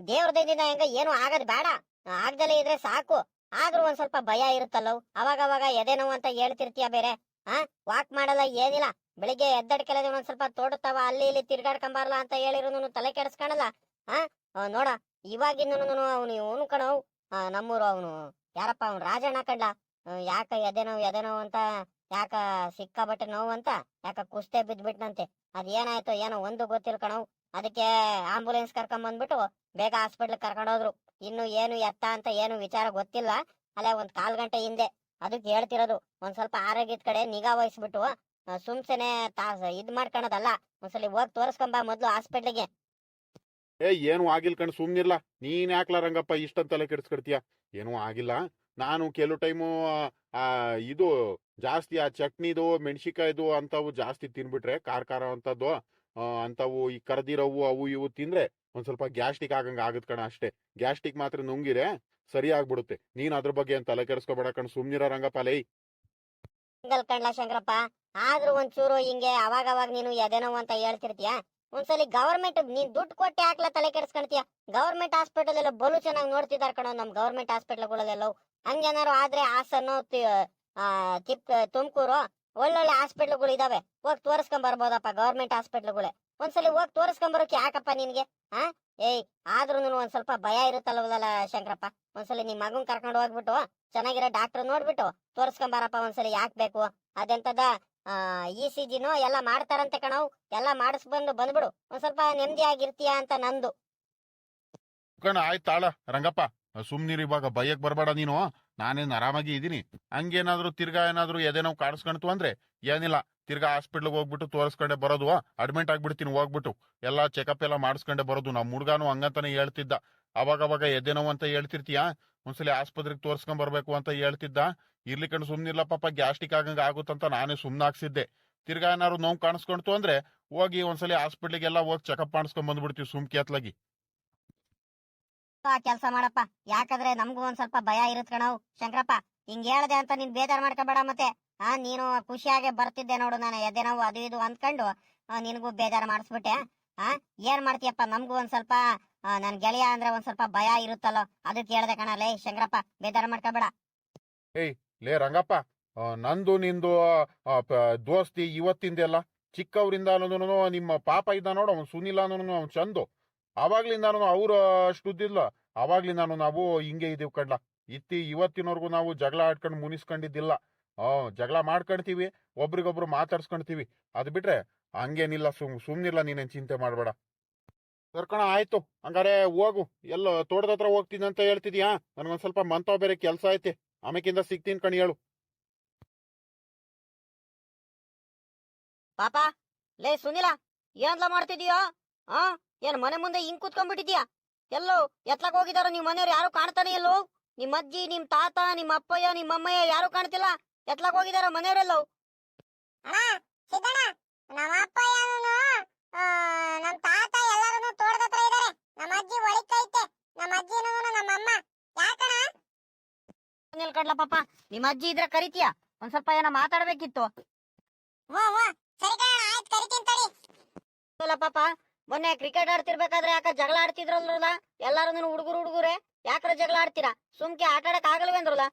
Speaker 1: ದೇವ್ರದಿಂದ ಹೆಂಗ ಏನು ಆಗದ್ ಬೇಡ ಆಗ್ದಲೇ ಇದ್ರೆ ಸಾಕು. ಆದ್ರೂ ಒಂದ್ ಸ್ವಲ್ಪ ಭಯ ಇರುತ್ತಲ್ಲವ್ ಅವಾಗ ಅವಾಗ ಎದೆ ಅಂತ ಹೇಳ್ತಿರ್ತೀಯ ಬೇರೆ? ಆ? ವಾಕ್ ಮಾಡಲ್ಲ ಏನಿಲ್ಲ. ಬೆಳಿಗ್ಗೆ ಎದ್ದಡ್ಕೆಲ್ಲ ಒಂದ್ ಸ್ವಲ್ಪ ತೋಡುತ್ತಾವ ಅಲ್ಲಿ ಇಲ್ಲಿ ತಿರ್ಗಾಡ್ಕೊಂಬಾರ್ಲ ಅಂತ ಹೇಳಿರೋನು ತಲೆ ಕೆಡಿಸ್ಕೊಳಲ್ಲ ಆ, ನೋಡ ಇವಾಗಿನ ಅವನು ಇವನು ಕಣವ್ ನಮ್ಮೂರು ಅವನು. ಯಾರಪ್ಪ ಅವ್ನು? ರಾಜಣ್ಣ ಕಂಡ ಯಾಕ ಎದೆ ನೋವು ಎದೆ ನೋವು ಅಂತ, ಯಾಕ ಸಿಕ್ಕಾಬಟ್ಟೆ ನೋವು ಅಂತ, ಯಾಕ ಕುಸ್ತೆ ಬಿದ್ಬಿಟ್ನಂತೆ. ಅದ್ ಏನಾಯ್ತು ಏನೋ ಒಂದು ಗೊತ್ತಿಲ್ಲ ಕಣವು ಅದಕ್ಕೆ ಆಂಬುಲೆನ್ಸ್ ಕರ್ಕೊಂಡ್ ಬಂದ್ಬಿಟ್ಟು ಬೇಗ ಹಾಸ್ಪಿಟ್ಲ್ ಕರ್ಕೊಂಡ್ ಹೋದ್ರು ಇನ್ನು ಏನು ಎತ್ತ ಅಂತ ಏನು ವಿಚಾರ ಗೊತ್ತಿಲ್ಲ. ಅಲ್ಲೇ ಒಂದ್ ಕಾಲ್ ಗಂಟೆ ಹಿಂದೆ ಅದಕ್ಕೆ ಹೇಳ್ತಿರೋದು. ಒಂದ್ ಸ್ವಲ್ಪ ಆರೋಗ್ಯದ ಕಡೆ ನಿಗಾ ವಹಿಸ್ಬಿಟ್ಟು ಸುಮ್ಸೆನೆ ತಾಸ ಇದ್ ಮಾಡ್ಕೊಳೋದಲ್ಲ ಒಂದ್ಸಲಿ ಹೋಗಿ ತೋರಿಸ್ಕೊಂಬ ಮೊದ್ಲು ಹಾಸ್ಪಿಟ್ಲಿಗೆ
Speaker 2: ಏ ಏನು ಆಗಿಲ್ಲ ಕಣ್ ಸುಮ್ನಿರ್ಲ. ನೀನ್ ಯಾಕ್ಲ ರಂಗಪ್ಪ ಇಷ್ಟಂತ ತಲೆ ಕೆಡಿಸ್ಕೊಡ್ತೀಯ? ಏನೂ ಆಗಿಲ್ಲ. ನಾನು ಕೆಲವು ಟೈಮು ಆ ಇದು ಜಾಸ್ತಿ ಆ ಚಟ್ನಿದು ಮೆಣಸಿಕಾಯ್ದು ಅಂತವು ಜಾಸ್ತಿ ತಿನ್ಬಿಟ್ರೆ ಖಾರ ಖಾರ ಅಂತದ್ದು ಆ, ಅಂತವು ಈ ಕರ್ದಿರವು ಅವು ಇವು ತಿಂದ್ರೆ ಒಂದ್ ಸ್ವಲ್ಪ ಗ್ಯಾಸ್ಟಿಕ್ ಆಗಂಗ ಆಗತ್ ಕಣ ಅಷ್ಟೇ. ಗ್ಯಾಸ್ಟಿಕ್ ಮಾತ್ರ ನುಂಗಿರೆ ಸರಿ ಆಗ್ಬಿಡುತ್ತೆ. ನೀನ್ ಅದ್ರ ಬಗ್ಗೆ ಏನ್ ತಲೆ ಕೆಡಿಸ್ಕೊಬೇಡ ಕಣ್ ಸುಮ್ನಿರ ರಂಗಪ್ಪ ಲೈ.
Speaker 1: ಕಣ್ಲ ಶಂಕರಪ್ಪ ಆದ್ರೂ ಒಂಚೂರು ಹಿಂಗೆ ಅವಾಗ ಅವಾಗ ನೀನು ನೋವು ಅಂತ ಹೇಳ್ತಿರ್ತೀಯ? ಒಂದ್ಸಲಿ ಗವರ್ಮೆಂಟ್ ನೀನ್ ದುಡ್ಡು ಕೊಟ್ಟೆ ಹಾಕ್ಲ ತಲೆ ಕೆಡಿಸ್ಕೊಂತೀಯ ಗವರ್ಮೆಂಟ್ ಹಾಸ್ಪಿಟಲ್ ಎಲ್ಲ ಬಲು ಚೆನ್ನಾಗಿ ನೋಡ್ತಿದಾರ ಕಣೋ ನಮ್ ಗವರ್ಮೆಂಟ್ ಹಾಸ್ಪಿಟಲ್ಗಳಲ್ಲೆಲ್ಲ ಹಂಗೇನಾರು ಆದ್ರೆ ಹಾಸನ್ನು ತಿಪ್ ತುಮಕೂರು, ಒಳ್ಳೊಳ್ಳೆ ಹಾಸ್ಪಿಟ್ಲ್ಗಳು ಇದಾವೆ. ಹೋಗಿ ತೋರಿಸ್ಕೊಂಡ್ ಬರ್ಬೋದಪ್ಪ ಗವರ್ಮೆಂಟ್ ಹಾಸ್ಪಿಟ್ಲ್ಗಳೇ ಒಂದ್ಸಲಿ ಹೋಗಿ ತೋರಿಸ್ಕೊಂಡ್ ಬರೋಕೆ ಯಾಕಪ್ಪ ನಿನ್ಗೆ? ಹಾ ಏಯ್ ಆದ್ರೂ ಒಂದ್ ಸ್ವಲ್ಪ ಭಯ ಇರುತ್ತಲ್ವಲ್ಲ ಶಂಕರಪ್ಪ. ಒಂದ್ಸಲಿ ನಿಮ್ ಮಗನ್ ಕರ್ಕೊಂಡು ಹೋಗ್ಬಿಟ್ಟು ಚೆನ್ನಾಗಿರೋ ಡಾಕ್ಟರ್ ನೋಡ್ಬಿಟ್ಟು ತೋರಿಸ್ಕೊಂಬಾರಪ್ಪ ಒಂದ್ಸಲಿ ಯಾಕ್ ಬೇಕು? ಅದೆಂತದ? ಇ ಸಿ ಜಿನೋ ಎಲ್ಲ ಮಾಡ್ತಾರಂತೆ ಕಣವ್. ಎಲ್ಲ ಮಾಡಿಸ್ಬಂದು ಬಂದ್ಬಿಡು. ಒಂದ್ ಸ್ವಲ್ಪ ನೆಮ್ಮದಿ ಆಗಿರ್ತೀಯ ಅಂತ ನಂದು.
Speaker 2: ಕಣ ಆಯ್ತಾಳ ರಂಗಪ್ಪ ಸುಮ್ನಿರು ಇವಾಗ ಭಯಕ್ ಬರಬೇಡ ನೀನು. ನಾನೇನ್ ಆರಾಮಾಗಿ ಇದೀನಿ. ಹಂಗೇನಾದ್ರೂ ತಿರ್ಗಾ ಏನಾದ್ರು ಎದೆ ನೋವು ಕಾಣಿಸ್ಕೊಂತು ಅಂದ್ರೆ ಏನಿಲ್ಲ. ತಿರ್ಗಾ ಹಾಸ್ಪಿಟ್ಲ್ಗೆ ಹೋಗ್ಬಿಟ್ಟು ತೋರಿಸ್ಕೊಂಡೆ ಬರೋದು. ಅಡ್ಮಿಟ್ ಆಗ್ಬಿಡ್ತೀನಿ, ಹೋಗ್ಬಿಟ್ಟು. ಎಲ್ಲ ಚೆಕಪ್ ಎಲ್ಲ ಮಾಡಿಸ್ಕೊಂಡೆ ಬರೋದು. ನಮ್ಮ ಹುಡ್ಗಾನು ಹಂಗಂತಾನೆ ಹೇಳ್ತಿದ್ದ. ಅವಾಗ ಅವಾಗ ಎದೆ ನೋವು ಅಂತ ಹೇಳ್ತಿರ್ತೀಯ? ಒಂದ್ಸಲಿ ಆಸ್ಪತ್ರೆಗೆ ತೋರ್ಸ್ಕೊಂಡ್ ಬರ್ಬೇಕು ಅಂತ ಹೇಳ್ತಿದ್ದ. ಇರ್ಲಿ ಕಣ್ ಸುಮ್ನಿಲ್ಲ ಪಾಪ ಗ್ಯಾಸ್ಟಿಕ್ ಆಗಂಗ ಆಗುತ್ತಂತ ನಾನೇ ಸುಮ್ನಾಗ್ಸಿದ್ದೆ ತಿರ್ಗಾ ಏನಾದ್ರು ನೋವು ಕಾಣಿಸ್ಕೊಂಡ್ತು ಅಂದ್ರೆ ಹೋಗಿ ಒಂದ್ಸಲಿ ಹಾಸ್ಪಿಟ್ಲಿಗೆಲ್ಲ ಹೋಗಿ ಚೆಕಪ್ ಮಾಡಿಸ್ಕೊಂಡ್ ಬಂದ್ಬಿಡ್ತೀವಿ ಸುಮ್ಕಿ ಅತ್ಲಾಗಿ.
Speaker 1: ಕೆಲಸ ಮಾಡಪ್ಪ. ಯಾಕಂದ್ರೆ ನಮ್ಗೂ ಒಂದ್ ಸ್ವಲ್ಪ ಭಯ ಇರುತ್ತೆ ಕಣವ್ ಶಂಕರಪ್ಪ, ಹಿಂಗ್ ಹೇಳ್ದೆ ಅಂತ ನೀನ್ ಬೇಜಾರ್ ಮಾಡ್ಕೋಬೇಡ ಮತ್ತೆ. ಆ, ನೀನು ಖುಷಿಯಾಗೆ ಬರ್ತಿದ್ದೆ ನೋಡು ನಾನು. ಎದೆ ನೋವು ಅದು ಇದು ಅಂದ್ಕೊಂಡು ನಿನಗೂ ಬೇಜಾರ್ ಮಾಡಿಸ್ಬಿಟ್ಟೆ. ಆ, ಏನ್ ಮಾಡ್ತೀಯಪ್ಪ? ನಮ್ಗೂ ಒಂದ್ ಸ್ವಲ್ಪ ನನ್ ಗೆಳೆಯ ಅಂದ್ರೆ ಒಂದ್ ಸ್ವಲ್ಪ ಭಯ ಇರುತ್ತಲ್ಲೋ? ಅದಕ್ಕೆ ಹೇಳ್ದೆ ಕಣ ಲೇ ಶಂಕರಪ್ಪ ಬೇಜಾರ ಮಾಡ್ಕೋಬೇಡ.
Speaker 2: ಲೇ ರಂಗಪ್ಪ ನಂದು ನಿಂದು ಆ, ಪ- ದೋಸ್ತಿ ಇವತ್ತಿಂದೆಲ್ಲ ಚಿಕ್ಕವರಿಂದ ನಿಮ್ಮ ಪಾಪ ಇದ್ದ ನೋಡು ಅವ್ನು ಸುನಿಲ್ ಅನ್ನೋನು ಅವ್ನು ಚಂದು. ಅವಾಗ್ಲಿಂದ ಅವ್ರ ಅಷ್ಟುದ್ದಿಲ್ಲ. ಅವಾಗ್ಲಿಂದಾನು ನಾವು ಹಿಂಗೆ ಇದೀವಿ ಕಡ್ಲ. ಇತ್ತಿ ಇವತ್ತಿನವರೆಗೂ ನಾವು ಜಗಳ ಆಡ್ಕೊಂಡು ಮುನಿಸ್ಕೊಂಡಿದ್ದಿಲ್ಲ. ಆ ಜಗಳ ಮಾಡ್ಕೊಂತೀವಿ ಒಬ್ರಿಗೊಬ್ರು ಮಾತಾಡ್ಸ್ಕೊಂತೀವಿ ಅದ್ ಬಿಟ್ರೆ ಹಂಗೇನಿಲ್ಲ ಸುಮ್ ಸುಮ್ನಿಲ್ಲ ನೀನೇನ್ ಚಿಂತೆ ಮಾಡ್ಬೇಡ. ಸರ್ಕಣ ಆಯ್ತು. ಹಂಗಾರೆ ಹೋಗು. ಎಲ್ಲ ತೋಟದ ಹತ್ರ ಹೋಗ್ತೀನಿ ಅಂತ ಹೇಳ್ತಿದ್ಯಾ? ನನ್ಗೊಂದ್ ಸ್ವಲ್ಪ ಮಂತಾವ್ ಬೇರೆ ಕೆಲ್ಸ ಐತೆ. ಆಮೇಕಿಂದ ಸಿಗ್ತೀನಿ ಕಣಿ ಹೇಳು.
Speaker 1: ಪಾಪ ಲೇ ಸುನಿಲ ಏನ್ಲ ಮಾಡ್ತಿದೀಯೋ? ಆ? ಏನ್ ಮನೆ ಮುಂದೆ ಹಿಂಗ್ ಕುತ್ಕೊಂಡ್ಬಿಟ್ಟಿದ್ಯಾ? ಎಲ್ಲೋ ಎತ್ಲಕ್ ಹೋಗಿದಾರ ನಿಮ್ ಮನೆಯವ್ರು ಯಾರು ಕಾಣ್ತಾನೆ ಎಲ್ಲೋ ನಿಮ್ ಅಜ್ಜಿ ನಿಮ್ ತಾತ ನಿಮ್ ಅಪ್ಪಯ್ಯ ನಿಮ್ ಅಮ್ಮಯ್ಯ ಯಾರು ಕಾಣ್ತಿಲ್ಲ? ಎತ್ಲಕ್ ಹೋಗಿದಾರ ಮನೆಯವರೆಲ್ಲೋ?
Speaker 3: ಸಿದ್ದಣ್ಣ ನಮ್ಮ ಅಪ್ಪ ನಮ್ ತಾತ ತೋಟದ ಹತ್ರ ಇದಾರೆ. ನಮ್ಮ ಅಜ್ಜಿ ಒಳಿತೈತೆ. ನಮ್ಮ ಅಜ್ಜಿನೂ ನಮ್ಮ ಅಮ್ಮ.
Speaker 1: ಯಾಕಣ? ನಿಲ್ಕಡ್ಲ ಪಾಪ? ನಿಮ್ಮ ಅಜ್ಜಿ ಇದ್ರ ಕರಿತೀಯ? ಒಂದ್ ಸ್ವಲ್ಪ ಏನೋ ಮಾತಾಡ್ಬೇಕಿತ್ತು.
Speaker 3: ಓ ಓ ಸರಿ ಕಣ ಆಯ್ತು. ಕರಿತೀನಿ ತಡಿ.
Speaker 1: ಅಲ್ಲ ಪಾಪ. ಮೊನ್ನೆ ಕ್ರಿಕೆಟ್ ಆಡ್ತಿರ್ಬೇಕಾದ್ರೆ ಯಾಕ ಜಗಳ ಆಡ್ತಿದ್ರಲ್ರಲ್ಲ? ಎಲ್ಲಾರು ಹುಡುಗರು ಹುಡುಗುರೆ? ಯಾಕ್ರ ಜಗಳ ಆಡ್ತೀರಾ? ಸುಮ್ಕೆ ಆಟ ಆಡಕ್ ಆಗಲ್ವೇಂದ್ರಲ್ಲ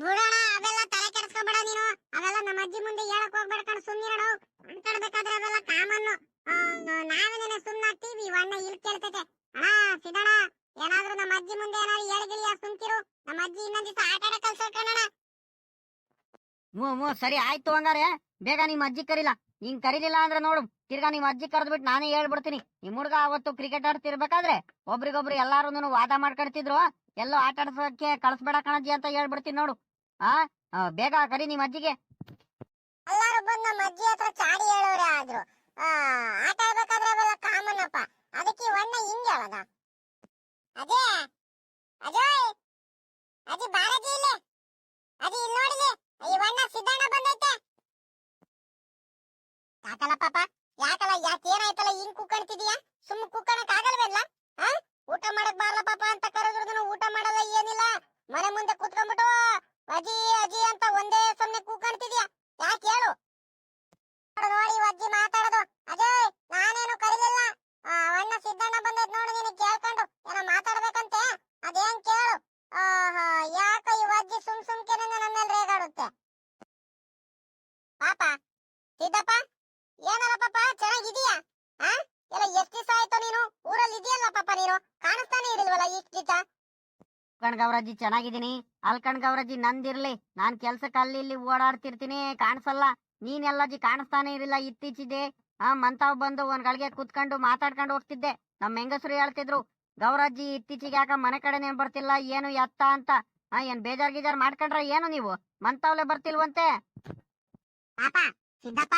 Speaker 3: ಬಿಡೋಣ. ಅವೆಲ್ಲ ತಲೆ ಕೆಡಿಸ್ಕೊಬೇಡ ನೀನು. ಅವೆಲ್ಲ ನಮ್ಮ ಅಜ್ಜಿ ಮುಂದೆ ಹೇಳಕ್ ಹೋಗ್ಬೇಡ ಕಣ. ಸುಮ್ಮನಿರೋಣ ಮಾತಾಡ್ಬೇಕಾದ್ರೆ ಅವೆಲ್ಲ ಕಾಮನ್ನು. ನಾವೇನೇನೆ ಸುಮ್ಮನಾಗ್ತೀವಿ ಅಣ್ಣ ಇಲ್ಲಿ ಕೇಳ್ತೈತೆ. ಅಣ್ಣ ಸಿದಣ್ಣ ಏನಾದ್ರೂ ನಮ್ಮ ಅಜ್ಜಿ ಮುಂದೆ ಏನಾದ್ರು ಹೇಳಿಗಿಳಿಯ ಸುಮ್ತಿರು ನಮ್ಮ ಅಜ್ಜಿ ಇನ್ನೊಂದ್ ದಿವಸ ಆಟ ಆಡ ಕಳ್ಸೋಕಣ
Speaker 1: ಮೂ ಮೂ ಸರಿ ಆಯ್ತು ಹಂಗಾರೆ. ಬೇಗ ನಿಮ್ಮ ಅಜ್ಜಿ ಕರಿಲ್ಲ ಹಿಂಗ್ ಕರೀಲಿಲ್ಲ ಅಂದ್ರೆ ನೋಡು ತಿರ್ಗಾ ನಿಮ್ಮ ಅಜ್ಜಿ ಕರೆದ್ಬಿಟ್ಟು ನಾನೇ ಹೇಳ್ಬಿಡ್ತೀನಿ. ನಿಮ್ ಹುಡುಗ ಅವತ್ತು ಕ್ರಿಕೆಟ್ ಆಡ್ತಿರ್ಬೇಕಾದ್ರೆ ಒಬ್ರಿಗೊಬ್ರು ಎಲ್ಲಾರು ವಾದ ಮಾಡ್ಕೊಳ್ತಿದ್ರು. ಎಲ್ಲೋ ಆಟ ಆಡ್ಸೋಕೆ ಕಳ್ಸ್ಬೇಡ ಕಣಜ್ಜಿ ಅಂತ ಹೇಳ್ಬಿಡ್ತೀನಿ ನೋಡು. ಆ ಬೇಗ ಕರಿ ನಿಮ್ಮ ಅಜ್ಜಿಗೆ.
Speaker 3: ಎಲ್ಲಾರು ಬಂದು ನಮ್ಮ ಅಜ್ಜಿ ಹತ್ರ ಚಾಡಿ ಹೇಳೋರೆ ಆದ್ರು. ಆಟ ಆಡ್ಬೇಕಾದ್ರೆ ಅವೆಲ್ಲ ಕಾಮನ್ ಅಪ್ಪ. ಅದಕ್ಕೆ ಈ ಹಿಂಗ ಅಜೇ ಅದೇ ಅಜಯ್ ಅಜ್ಜಿ ಬಾರಜಿ ಇಲ್ಲಿ? ಅದು ಇಲ್ಲಿ ನೋಡಿದೆ ಈ ಅಣ್ಣ ಸಿದ್ದಣ್ಣ ಬಂದೈತೆ. ಯಾಕಲ್ಲ ಪಾಪ? ಯಾಕಲ್ಲ, ಯಾಕೆ ಏನಾಯ್ತಲ್ಲ? ಹಿಂಗ್ ಕುಕ್ಕಣ್ತಿದೀಯ ಸುಮ್ ಕುಕ್ಕಣಕ್ ಆಗಲ್ವೇಲ್ಲ ಊಟ ಮಾಡಕ್ ಬಾರಲ್ಲ ಪಾಪ ಅಂತ ಕರೆದ್ರು ಊಟ ಮಾಡಲ್ಲ, ಏನಿಲ್ಲ. ಮನೆ ಮುಂದೆ ಕುತ್ಕೊಂಡ್ಬಿಟ್ಟು, ಅಜಿ ಅಜಿ ಅಂತ ಒಂದೇ ಸೊನ್ನೆ ಕೂಕಾಣ್ತಿದ್ಯಾ ಯಾಕೆ ಹೇಳು? ನೋಡು ಅಜ್ಜಿ ಮಾತಾಡೋದು. ಅಜಯ್, ನಾನೇನು ಕರೀಲಿಲ್ಲ. ಅಣ್ಣ ಸಿದ್ದಣ್ಣ ಬಂದೈತ್ ನೋಡು ನೀನು ಕೇಳ್ಕೊಂಡು. ಏನ ಮಾತಾಡ್ಬೇಕಂತೆ. ಅದೇನ್ ಕೇಳು. ಆಹಾ, ಯಾಕ ಇವ ಅಜ್ಜಿ ಸುಮ್ ಸುಮ್ಕೆನೆ ನನ್ನ ಮೇಲೆ ರೇಗಾಡುತ್ತೆ ಪಾಪ, ಸಿದ್ದಪ್ಪ ಏನಲ್ಲ ಪಾಪ ಚೆನ್ನಾಗಿದೀಯಾ ಆ? ಎಲ್ಲ ಎಷ್ಟ್ ದಿವಸ ಆಯ್ತು ನೀನು? ಊರಲ್ಲಿ ಇದೆಯಲ್ಲ ಪಾಪ ನೀನು? ಕಾಣಿಸ್ತಾನೆ ಇರಲ್ವಲ್ಲ ಇಷ್ಟ ದಿವಸ
Speaker 1: ಕಣ್ಗವ್ರಜ್ಜಿ ಚೆನ್ನಾಗಿದ್ದೀನಿ. ಅಲ್ ಕಣ್ಗವ್ರಜ್ಜಿ ನಂದಿರ್ಲಿ. ನಾನ್ ಕೆಲ್ಸಕ್ಕೆ ಅಲ್ಲಿ ಇಲ್ಲಿ ಓಡಾಡ್ತಿರ್ತೀನಿ. ಕಾಣಿಸಲ್ಲ. ನೀನ್ ಕಾಣಸ್ತಾನೆ ಇರಲಿಲ್ಲ ಇತ್ತೀಚಿದೆ ಆ, ಮಂತಾವ್ ಬಂದು ಒಂದ್ ಗಳಿಗೆ ಕುತ್ಕೊಂಡು ಮಾತಾಡ್ಕೊಂಡು ಹೋಗ್ತಿದ್ದೆ. ನಮ್ಮ ಹೆಂಗಸರು ಹೇಳ್ತಿದ್ರು, ಗೌರಜ್ಜಿ, ಇತ್ತೀಚಿಗೆ ಯಾಕ ಮನೆ ಕಡೆನೇ ಬರ್ತಿಲ್ಲ, ಏನು ಎತ್ತ ಅಂತ? ಆ, ಏನ್ ಬೇಜಾರ್ ಗೀಜಾರ್ ಮಾಡ್ಕೊಂಡ್ರ ಏನು ನೀವು? ಮಂತಾವ್ಲೆ ಬರ್ತಿಲ್ವಂತೆ?
Speaker 3: ಪಾಪ, ಸಿದ್ದಪ್ಪ,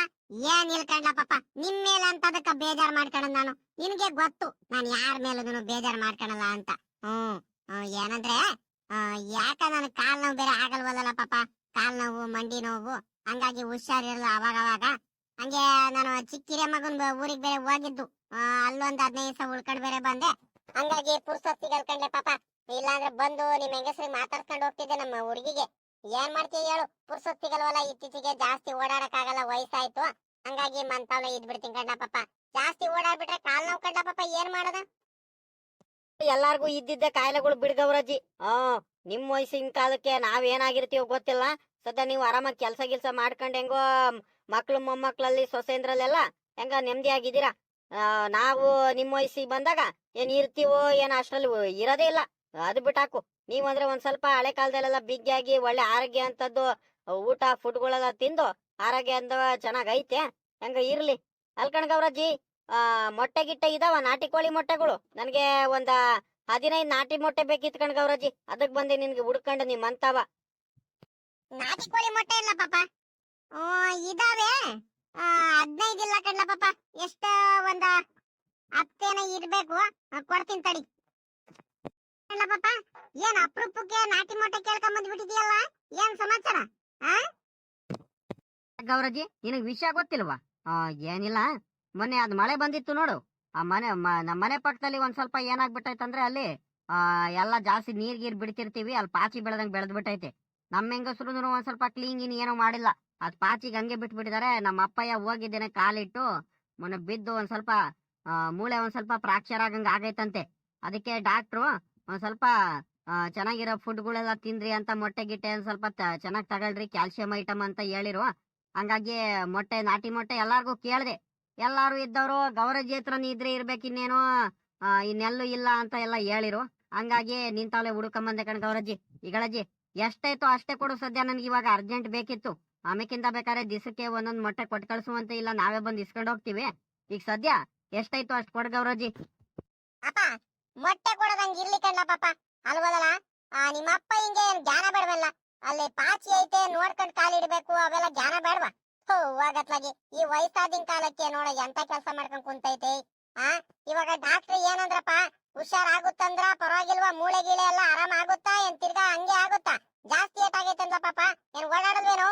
Speaker 3: ಏನ್ ಇಲ್ಕಂಡ್ಲ ಪಾಪ? ನಿಮ್ ಮೇಲೆ ಅಂತ ಅದಕ್ಕ ಬೇಜಾರ್ ಮಾಡ್ಕೊಂಡ ನಾನು. ನಿನ್ಗೆ ಗೊತ್ತು, ನಾನು ಯಾರ ಮೇಲೂ ಬೇಜಾರ್ ಮಾಡ್ಕೊಳಲ್ಲ ಅಂತ. ಹ್ಮ್ ಏನಂದ್ರೆ ಯಾಕ ನನ್ ಕಾಲ್ ನೋವು ಬೇರೆ ಆಗಲ್ವಲ್ಲ ಪಾಪ? ಕಾಲ್ ನೋವು, ಮಂಡಿ ನೋವು ಹಂಗಾಗಿ ಹುಷಾರಿರಲ್ಲ ಅವಾಗ ಅವಾಗ ಹಂಗೆ ನಾನು ಚಿಕ್ಕಿರೆ ಮಗನ್ ಊರಿಗೆ ಬೇರೆ ಹೋಗಿದ್ದು. ಅಲ್ಲೊಂದ್ ಹದಿನೈದು ದಿವಸ ಉಳ್ಕೊಂಡ್ ಬೇರೆ ಬಂದೆ. ಹಂಗಾಗಿ ಪುರ್ಸೊತ್ ಸಿಗಲ್ಕಂಡ್ಲೆ ಪಾಪ, ಇಲ್ಲಾಂದ್ರೆ ಬಂದು ನಿಮ್ ಹೆಂಗಸ್ರಿ ಮಾತಾಡ್ಕೊಂಡು ಹೋಗ್ತಿದ್ದೆ ನಮ್ಮ ಹುಡುಗಿಗೆ. ಏನ್ ಮಾಡ್ತೀಯ ಹೇಳು. ಪುರ್ಸೊತ್ತಿಗಲ್ವಲ್ಲ, ಇತ್ತೀಚೆಗೆ ಜಾಸ್ತಿ ಓಡಾಡಕ್ ಆಗಲ್ಲ ವಯಸ್ಸಾಯ್ತು. ಹಂಗಾಗಿ ಮಂತಾವ್ಲೆ ಇದ್ ಬಿಡ್ತೀನಿ ಕಂಡ ಪಾಪ. ಜಾಸ್ತಿ ಓಡಾಡ್ಬಿಟ್ರೆ ಕಾಲ್ ನೋವು ಕಂಡ ಪಾಪ. ಏನ್ ಮಾಡೋದ?
Speaker 1: ಎಲ್ಲಾರ್ಗು ಇದ್ದಿದ್ದೆ ಕಾಯಿಲೆಗಳು ಬಿಡ್ಗವ್ರಜ್ಜಿ ಆ, ನಿಮ್ ವಯಸ್ಸಿನ ಕಾಲಕ್ಕೆ ನಾವ್ ಏನಾಗಿರ್ತೀವೋ ಗೊತ್ತಿಲ್ಲ. ಸದ್ಯ ನೀವು ಆರಾಮಾಗಿ ಕೆಲಸ ಗಿಲ್ಸ ಮಾಡ್ಕೊಂಡು ಹೆಂಗೋ ಮಕ್ಳು ಮೊಮ್ಮಕ್ಳಲ್ಲಿ ಸೊಸೆಂದ್ರಲ್ಲೆಲ್ಲ ಹೆಂಗ ನೆಮ್ಮದಿ ಆಗಿದ್ದೀರಾ? ನಾವು ನಿಮ್ಮ ವಯಸ್ಸಿಗೆ ಬಂದಾಗ ಏನ್ ಇರ್ತೀವೋ ಏನ್ ಅಷ್ಟರಲ್ಲಿ ಇರೋದೇ ಇಲ್ಲ. ಅದು ಬಿಟ್ಟಾಕು. ನೀವು ಅಂದ್ರೆ ಒಂದ್ ಸ್ವಲ್ಪ ಹಳೆ ಕಾಲದಲ್ಲೆಲ್ಲ ಬಿಗ್ಗಿಯಾಗಿ ಒಳ್ಳೆ ಆರೋಗ್ಯ ಅಂತದ್ದು, ಊಟ, ಫುಡ್ಗಳೆಲ್ಲ ತಿಂದು ಆರೋಗ್ಯ ಅಂತ ಚೆನ್ನಾಗೈತೆ ಹೆಂಗ ಇರ್ಲಿ. ಅಲ್ಕಣ್ಗವ್ರಜ್ಜಿ ಆ, ಮೊಟ್ಟೆ ಗಿಟ್ಟೆ ಇದಾವ ನಾಟಿ ಕೋಳಿ ಮೊಟ್ಟೆಗಳು? ನನಗೆ ಒಂದ ಹದಿನೈದು ನಾಟಿ ಮೊಟ್ಟೆ ಬೇಕಿತ್ತು ಕಣ್ಗವ್ರಜ್ಜಿ ಅದಕ್ ಬಂದೆ ನಿನ್ಗೆ ಹುಡ್ಕಂಡು ನಿಮ್ ಅಂತಾವ
Speaker 3: ನಾಟಿ ಕೋಳಿ ಮೊಟ್ಟೆ ಇಲ್ಲ ಪಾಪ. ಇದಾವೆ. ಹದ್ನೈದು ಇಲ್ಲ ಕಡ್ಲ ಪಾಪ. ಎಷ್ಟ ಒಂದ ಹತ್ತೇನ ಇರ್ಬೇಕು. ಕೊಡ್ತೀನಿ ತಡಿ. ಇಲ್ಲ ಪಾಪ, ಏನ್ ಅಪ್ರೂಪಕ್ಕೆ ನಾಟಿ ಮೊಟ್ಟೆ ಕೇಳ್ಕೊಂಡ್ ಬಂದ್ಬಿಟ್ಟಿದ್ಯಲ್ಲ? ಏನ್ ಸಮಾಚಾರ?
Speaker 1: ಗೌರಜಿ ನಿನಗ್ ವಿಷಯ ಗೊತ್ತಿಲ್ವಾ? ಏನಿಲ್ಲ. ಮೊನ್ನೆ ಅದ್ ಮಳೆ ಬಂದಿತ್ತು ನೋಡು. ಆ ಮನೆ, ಮ- ನಮ್ ಮನೆ ಪಕ್ಕದಲ್ಲಿ ಒಂದ್ ಸ್ವಲ್ಪ ಏನಾಗ್ಬಿಟ್ಟೈತಂದ್ರೆ ಅಲ್ಲಿ, ಆ, ಎಲ್ಲ ಜಾಸ್ತಿ ನೀರ್ ಗೀರ್ ಬಿಡ್ತಿರ್ತೀವಿ. ಅಲ್ಲಿ ಪಾಚಿ ಬೆಳೆದಂಗ್ ಬೆಳೆದ್ ಬಿಟ್ಟೈತೆ ನಮ್ಮ ಹೆಂಗಸರು ಒಂದ್ ಸ್ವಲ್ಪ ಕ್ಲೀನ್ ಏನೋ ಮಾಡಿಲ್ಲ. ಅದ್ ಪಾಚಿಗೆ ಹಂಗೆ ಬಿಟ್ಬಿಟ್ಟಿದಾರೆ. ನಮ್ಮ ಅಪ್ಪಯ್ಯ ಹೋಗಿದ್ದೇನೆ ಕಾಲಿಟ್ಟು ಮೊನ್ನೆ ಬಿದ್ದು ಒಂದ್ ಸ್ವಲ್ಪ ಮೂಳೆ ಒಂದ್ ಸ್ವಲ್ಪ ಫ್ರಾಕ್ಚರ್ ಆಗಂಗ್ ಆಗೈತಂತೆ. ಅದಕ್ಕೆ ಡಾಕ್ಟ್ರು ಒಂದ್ ಸ್ವಲ್ಪ ಚೆನ್ನಾಗಿರೋ ಫುಡ್ಗಳೆಲ್ಲ ತಿನ್ರಿ ಅಂತ ಮೊಟ್ಟೆ ಗಿಟ್ಟೆ ಒಂದ್ ಸ್ವಲ್ಪ ಚೆನ್ನಾಗಿ ತಗೊಳ್ರಿ ಕ್ಯಾಲ್ಸಿಯಂ ಐಟಮ್ ಅಂತ ಹೇಳಿರು. ಹಂಗಾಗಿ ಮೊಟ್ಟೆ ನಾಟಿ ಮೊಟ್ಟೆ ಎಲ್ಲಾರ್ಗೂ ಕೇಳ್ದೆ. ಎಲ್ಲಾರು ಇದ್ದವರು ಗೌರಜ್ಜಿ ಹತ್ರ ಇದ್ರೆ ಇರ್ಬೇಕಿನ್ನೇನೋ ಆ, ಇನ್ನೆಲ್ಲೂ ಇಲ್ಲ ಅಂತ ಎಲ್ಲ ಹೇಳಿರು. ಹಂಗಾಗಿ ನಿಂತಾವಲೆ ಹುಡುಕಂಬಂದೆ ಕಣ್ ಗೌರಜ್ಜಿ ಈಗಳಜ್ಜಿ. ಎಷ್ಟಾಯ್ತು ಅಷ್ಟೇ ಕೊಡು ಸದ್ಯ ನನ್ಗೆ ಇವಾಗ ಅರ್ಜೆಂಟ್ ಬೇಕಿತ್ತು. ಆಮೇಕಿಂತ ಬೇಕಾದ್ರೆ ದಿಸಕ್ಕೆ ಒಂದೊಂದ್ ಮೊಟ್ಟೆ ಕೊಟ್ಟು ಕಳ್ಸುವಂತ ಇಲ್ಲ, ನಾವೇ ಬಂದು ಇಸ್ಕೊಂಡು ಹೋಗ್ತೀವಿ. ಈಗ ಸದ್ಯ ಎಷ್ಟಾಯ್ತು ಅಷ್ಟ್ ಕೊಡ್ ಗೌರಜಿ
Speaker 3: ಅಪ್ಪ, ಮೊಟ್ಟೆ ಕೊಡೋದಂಗ್ ಇರ್ಲಿ ಕಣ್ಣ ಪಾಪ. ಅಲ್ವದಲ್ಲ ನಿಮ್ಮ ಅಪ್ಪ ಹಿಂಗೆ ಜ್ಞಾನ ಬೇಡವಲ್ಲ? ಅಲ್ಲಿ ಪಾಚಿ ಐತೆ, ನೋಡ್ಕೊಂಡ್ ಕಾಲಿಡ್ಬೇಕು ಅವೆಲ್ಲ ಜ್ಞಾನ ಬೇಡವಾ? ಹೋ ಹೋಗತ್ಲಾಗಿ ಈ ವಯಸ್ಸಾದಿನ ಕಾಲಕ್ಕೆ ನೋಡ, ಎಂತ ಕೆಲಸ ಮಾಡ್ಕೊಂಡ್ ಕುಂತೈತೆ. ಆ, ಇವಾಗ ಡಾಕ್ಟರ್ ಏನಂದ್ರಪ್ಪ? ಹುಷಾರಾಗುತ್ತಂದ್ರ ಪರವಾಗಿಲ್ವಾ, ಮೂಳೆ ಗೀಳೆ ಎಲ್ಲ ಆರಾಮ ಆಗುತ್ತಾ ಏನ್ ತಿರ್ಗಾ ಹಂಗೆ ಆಗುತ್ತಾ ಜಾಸ್ತಿ ಏಟಾಗೈತೆ ಅಂದ್ರ ಪಾಪ ಏನ್ ಓಡಾಡಲ್ವೇನೋ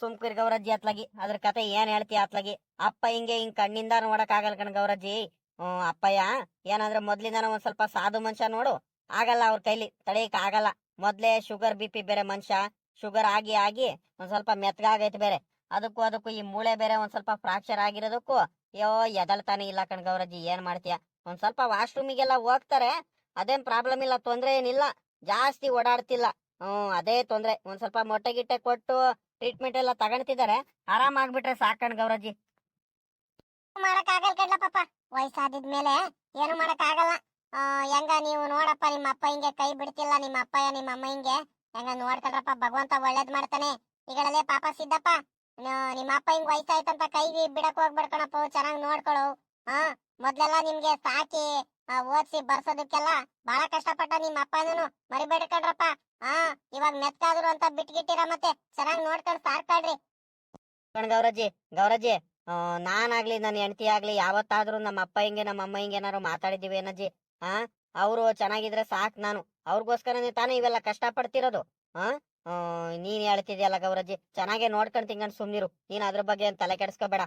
Speaker 1: ಸುಮ್ಕಿರ್ ಗೌರಜ್ಜಿ ಅತ್ಲಾಗಿ ಅದ್ರ ಕತೆ ಏನ್ ಹೇಳ್ತಿ ಅತ್ಲಾಗಿ ಅಪ್ಪ ಹಿಂಗೆ ಹಿಂಗ್ ಕಣ್ಣಿಂದ ನೋಡಕ್ ಆಗಲ್ಲ ಕಣ್ ಗೌರಜ್ಜಿ. ಹ್ಮ್, ಅಪ್ಪಯ್ಯ, ಏನಂದ್ರೆ ಮೊದ್ಲಿಂದಾನ ಒಂದ್ ಸ್ವಲ್ಪ ಸಾಧು ಮನುಷ್ಯ ನೋಡು. ಆಗಲ್ಲ ಅವ್ರ ಕೈಲಿ ತಡೆಯಕ್ ಆಗಲ್ಲ. ಮೊದ್ಲೇ ಶುಗರ್, ಬಿ ಪಿ ಬೇರೆ ಮನುಷ್ಯ. ಶುಗರ್ ಆಗಿ ಆಗಿ ಒಂದ್ ಸ್ವಲ್ಪ ಮೆತ್ಗಾಗೈತೆ ಬೇರೆ. ಅದಕ್ಕೂ ಅದಕ್ಕೂ ಈ ಮೂಳೆ ಬೇರೆ ಒಂದ್ ಸ್ವಲ್ಪ ಫ್ರಾಕ್ಚರ್ ಆಗಿರೋದಕ್ಕೂ ಯೋ ಎದಳ್ತಾನೆ ಇಲ್ಲ ಕಣ್ ಗೌರಜ್ಜಿ, ಏನ್ ಮಾಡ್ತೀಯ? ಒಂದ್ ಸ್ವಲ್ಪ ವಾಶ್ರೂಮಿಗೆಲ್ಲ ಹೋಗ್ತಾರೆ, ಅದೇನ್ ಪ್ರಾಬ್ಲಮ್ ಇಲ್ಲ, ತೊಂದ್ರೆ ಏನಿಲ್ಲ. ಜಾಸ್ತಿ ಓಡಾಡ್ತಿಲ್ಲ. ಹ್ಮ್, ಅದೇ ತೊಂದ್ರೆ. ಒಂದ್ ಸ್ವಲ್ಪ ಮೊಟ್ಟೆ ಗಿಟ್ಟೆ ಕೊಟ್ಟು ಟ್ರೀಟ್ಮೆಂಟ್ ಎಲ್ಲ ತಗೊಂತಿದ್ದಾರೆ ಆರಾಮಾಗ್ಬಿಟ್ರೆ ಸಾಕಣ್ ಗೌರಜಿ
Speaker 3: ಮಾಡಕ್ ಆಗಲ್ಲ ಕಡ್ಲ ಪಾಪ. ವಯಸ್ಸಾದಿದ್ಮೇಲೆ ಏನು ಮಾಡಕ್ ಆಗಲ್ಲ. ಹೆಂಗ ನೀವು ನೋಡಪ್ಪ, ನಿಮ್ಮ ಅಪ್ಪ ಹಿಂಗೆ ಕೈ ಬಿಡ್ತಿಲ್ಲ, ನಿಮ್ಮ ಅಪ್ಪಯ್ಯ, ನಿಮ್ಮ ಅಮ್ಮ ಹಿಂಗೆ. ಹೆಂಗ ನೋಡ್ತಾರಪ್ಪ ಭಗವಂತ ಒಳ್ಳೇದ್ ಮಾಡ್ತಾನೆ. ಈಗಳಲ್ಲೇ ಪಾಪ ಸಿದ್ದಪ್ಪ. ನಿಮ್ಮ ಅಪ್ಪ ಹಿಂಗ್ ವಯಸ್ಸಾಯ್ತಂತ ಕೈ ಬಿಡಕ್ ಹೋಗ್ಬೇಡ ಚೆನ್ನಾಗಿ ನೋಡ್ಕೊಳು ಹಾ ಮೊದ್ಲೆಲ್ಲ ನಿಮ್ಗೆ ಸಾಕಿ ಓದ್ಸಿ ಬರ್ಸೋದಕ್ಕೆಲ್ಲ ಬಹಳ ಕಷ್ಟಪಟ್ಟ ನಿಮ್ಮ ಅಪ್ಪನೂ ಮರಿಬೇಡ ಕಣ್ರಪ್ಪ. ಹಾ, ಇವಾಗ ಮೆತ್ಕಾದ್ರು ಅಂತ ಬಿಟ್ಗಿಟ್ಟಿರ ಮತ್ತೆ ಚೆನ್ನಾಗ್ ನೋಡ್ಕೊಂಡ್ ಸಾರ್ಕಾಡ್ರಿ
Speaker 1: ಕಣ್ ಗೌರಜ್ಜಿ ಗೌರಜ್ಜಿ ನಾನಾಗ್ಲಿ ನನ್ನ ಹೆಂಡತಿ ಆಗ್ಲಿ ಯಾವತ್ತಾದ್ರೂ ನಮ್ಮ ಅಪ್ಪ ಹಿಂಗೆ, ನಮ್ಮ ಅಮ್ಮ ಹಿಂಗೆ ಏನಾರು ಮಾತಾಡಿದೀವಿ ಏನಜ್ಜಿ ಹಾ, ಅವರು ಚೆನ್ನಾಗಿದ್ರೆ ಸಾಕ್ ನಾನು. ಅವ್ರಿಗೋಸ್ಕರನೇ ತಾನೇ ಇವೆಲ್ಲ ಕಷ್ಟ ಪಡ್ತಿರೋದು ಹಾ ನೀನ್ ಹೇಳ್ತಿದ್ಯಲ್ಲ ಗೌರಜ್ಜಿ, ಚೆನ್ನಾಗೆ ನೋಡ್ಕೊಂಡ್ ತಿಂಗಂಡ್ ಸುಮ್ನಿರು. ನೀನ್ ಅದ್ರ ಬಗ್ಗೆ ತಲೆ ಕೆಡಿಸ್ಕೋಬೇಡ.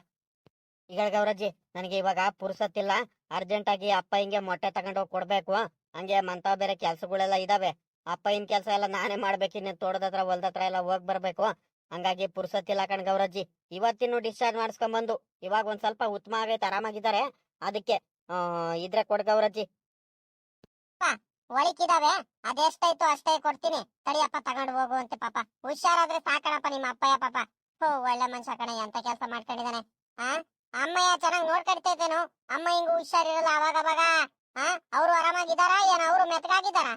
Speaker 1: ಈಗ ಗೌರಜ್ಜಿ, ನನಗೆ ಇವಾಗ ಪುರ್ಸತ್ತಿಲ್ಲ. ಅರ್ಜೆಂಟ್ ಆಗಿ ಅಪ್ಪ ಹಿಂಗೆ ಮೊಟ್ಟೆ ತಗೊಂಡೋಗಿ ಕೊಡ್ಬೇಕು. ಹಂಗೆ ಮಂತಾವ್ ಬೇರೆ ಕೆಲಸಗಳೆಲ್ಲ ಇದಾವೆ. ಅಪ್ಪ ಇನ್ ಕೆಲಸ ಎಲ್ಲ ನಾನೇ ಮಾಡ್ಬೇಕು. ಹತ್ರ ತೋಟದತ್ರ ಹೊಲ್ದತ್ರ ಎಲ್ಲ ಹೋಗ್ ಬರ್ಬೇಕು. ಹಂಗಾಗಿ ಪುರ್ಸತ್ತಿಲ್ಲ ಕಣ್ ಗೌರಜ್ಜಿ. ಇವತ್ತಿನ ಡಿಸ್ಚಾರ್ಜ್ ಮಾಡಿಸ್ಕೊಂಬಂದು. ಇವಾಗ ಒಂದ್ ಸ್ವಲ್ಪ ಉತ್ತಮ ಆಗೈತೆ, ಆರಾಮಾಗಿದ್ದಾರೆ. ಅದಕ್ಕೆ ಇದ್ರೆ ಕೊಡ್ ಗೌರಜ್ಜಿ.
Speaker 3: ಒಳಿಕಿದಾವೆ ಅದೆಷ್ಟಾಯ್ತು ಅಷ್ಟೇ ಕೊಡ್ತೀನಿ. ತಡಿಯಪ್ಪ, ತಗೊಂಡು ಹೋಗು ಅಂತ ಪಾಪ. ಹುಷಾರಾದ್ರೆ ಸಾಕಣಪ್ಪ ನಿಮ್ಮ ಅಪ್ಪಯ್ಯ ಪಾಪ. ಒಳ್ಳೆ ಮನುಷ್ಯ ಕಣೆ, ಎಂತ ಕೆಲಸ ಮಾಡ್ಕೊಂಡಿದಾನೆ ಆ? ಅಮ್ಮಯ್ಯ ಚೆನ್ನಾಗಿ ನೋಡ್ಕೊಡ್ತೈತೇನು ಅಮ್ಮ ಹಿಂಗ ಹುಷಾರಿರಲ್ಲ ಅವಾಗ ಅವಾಗ? ಅವರು ಅವ್ರು ಆರಾಮಾಗಿದಾರ ಏನ ಅವ್ರು ಮೆತ್ಕಾಗಿದಾರ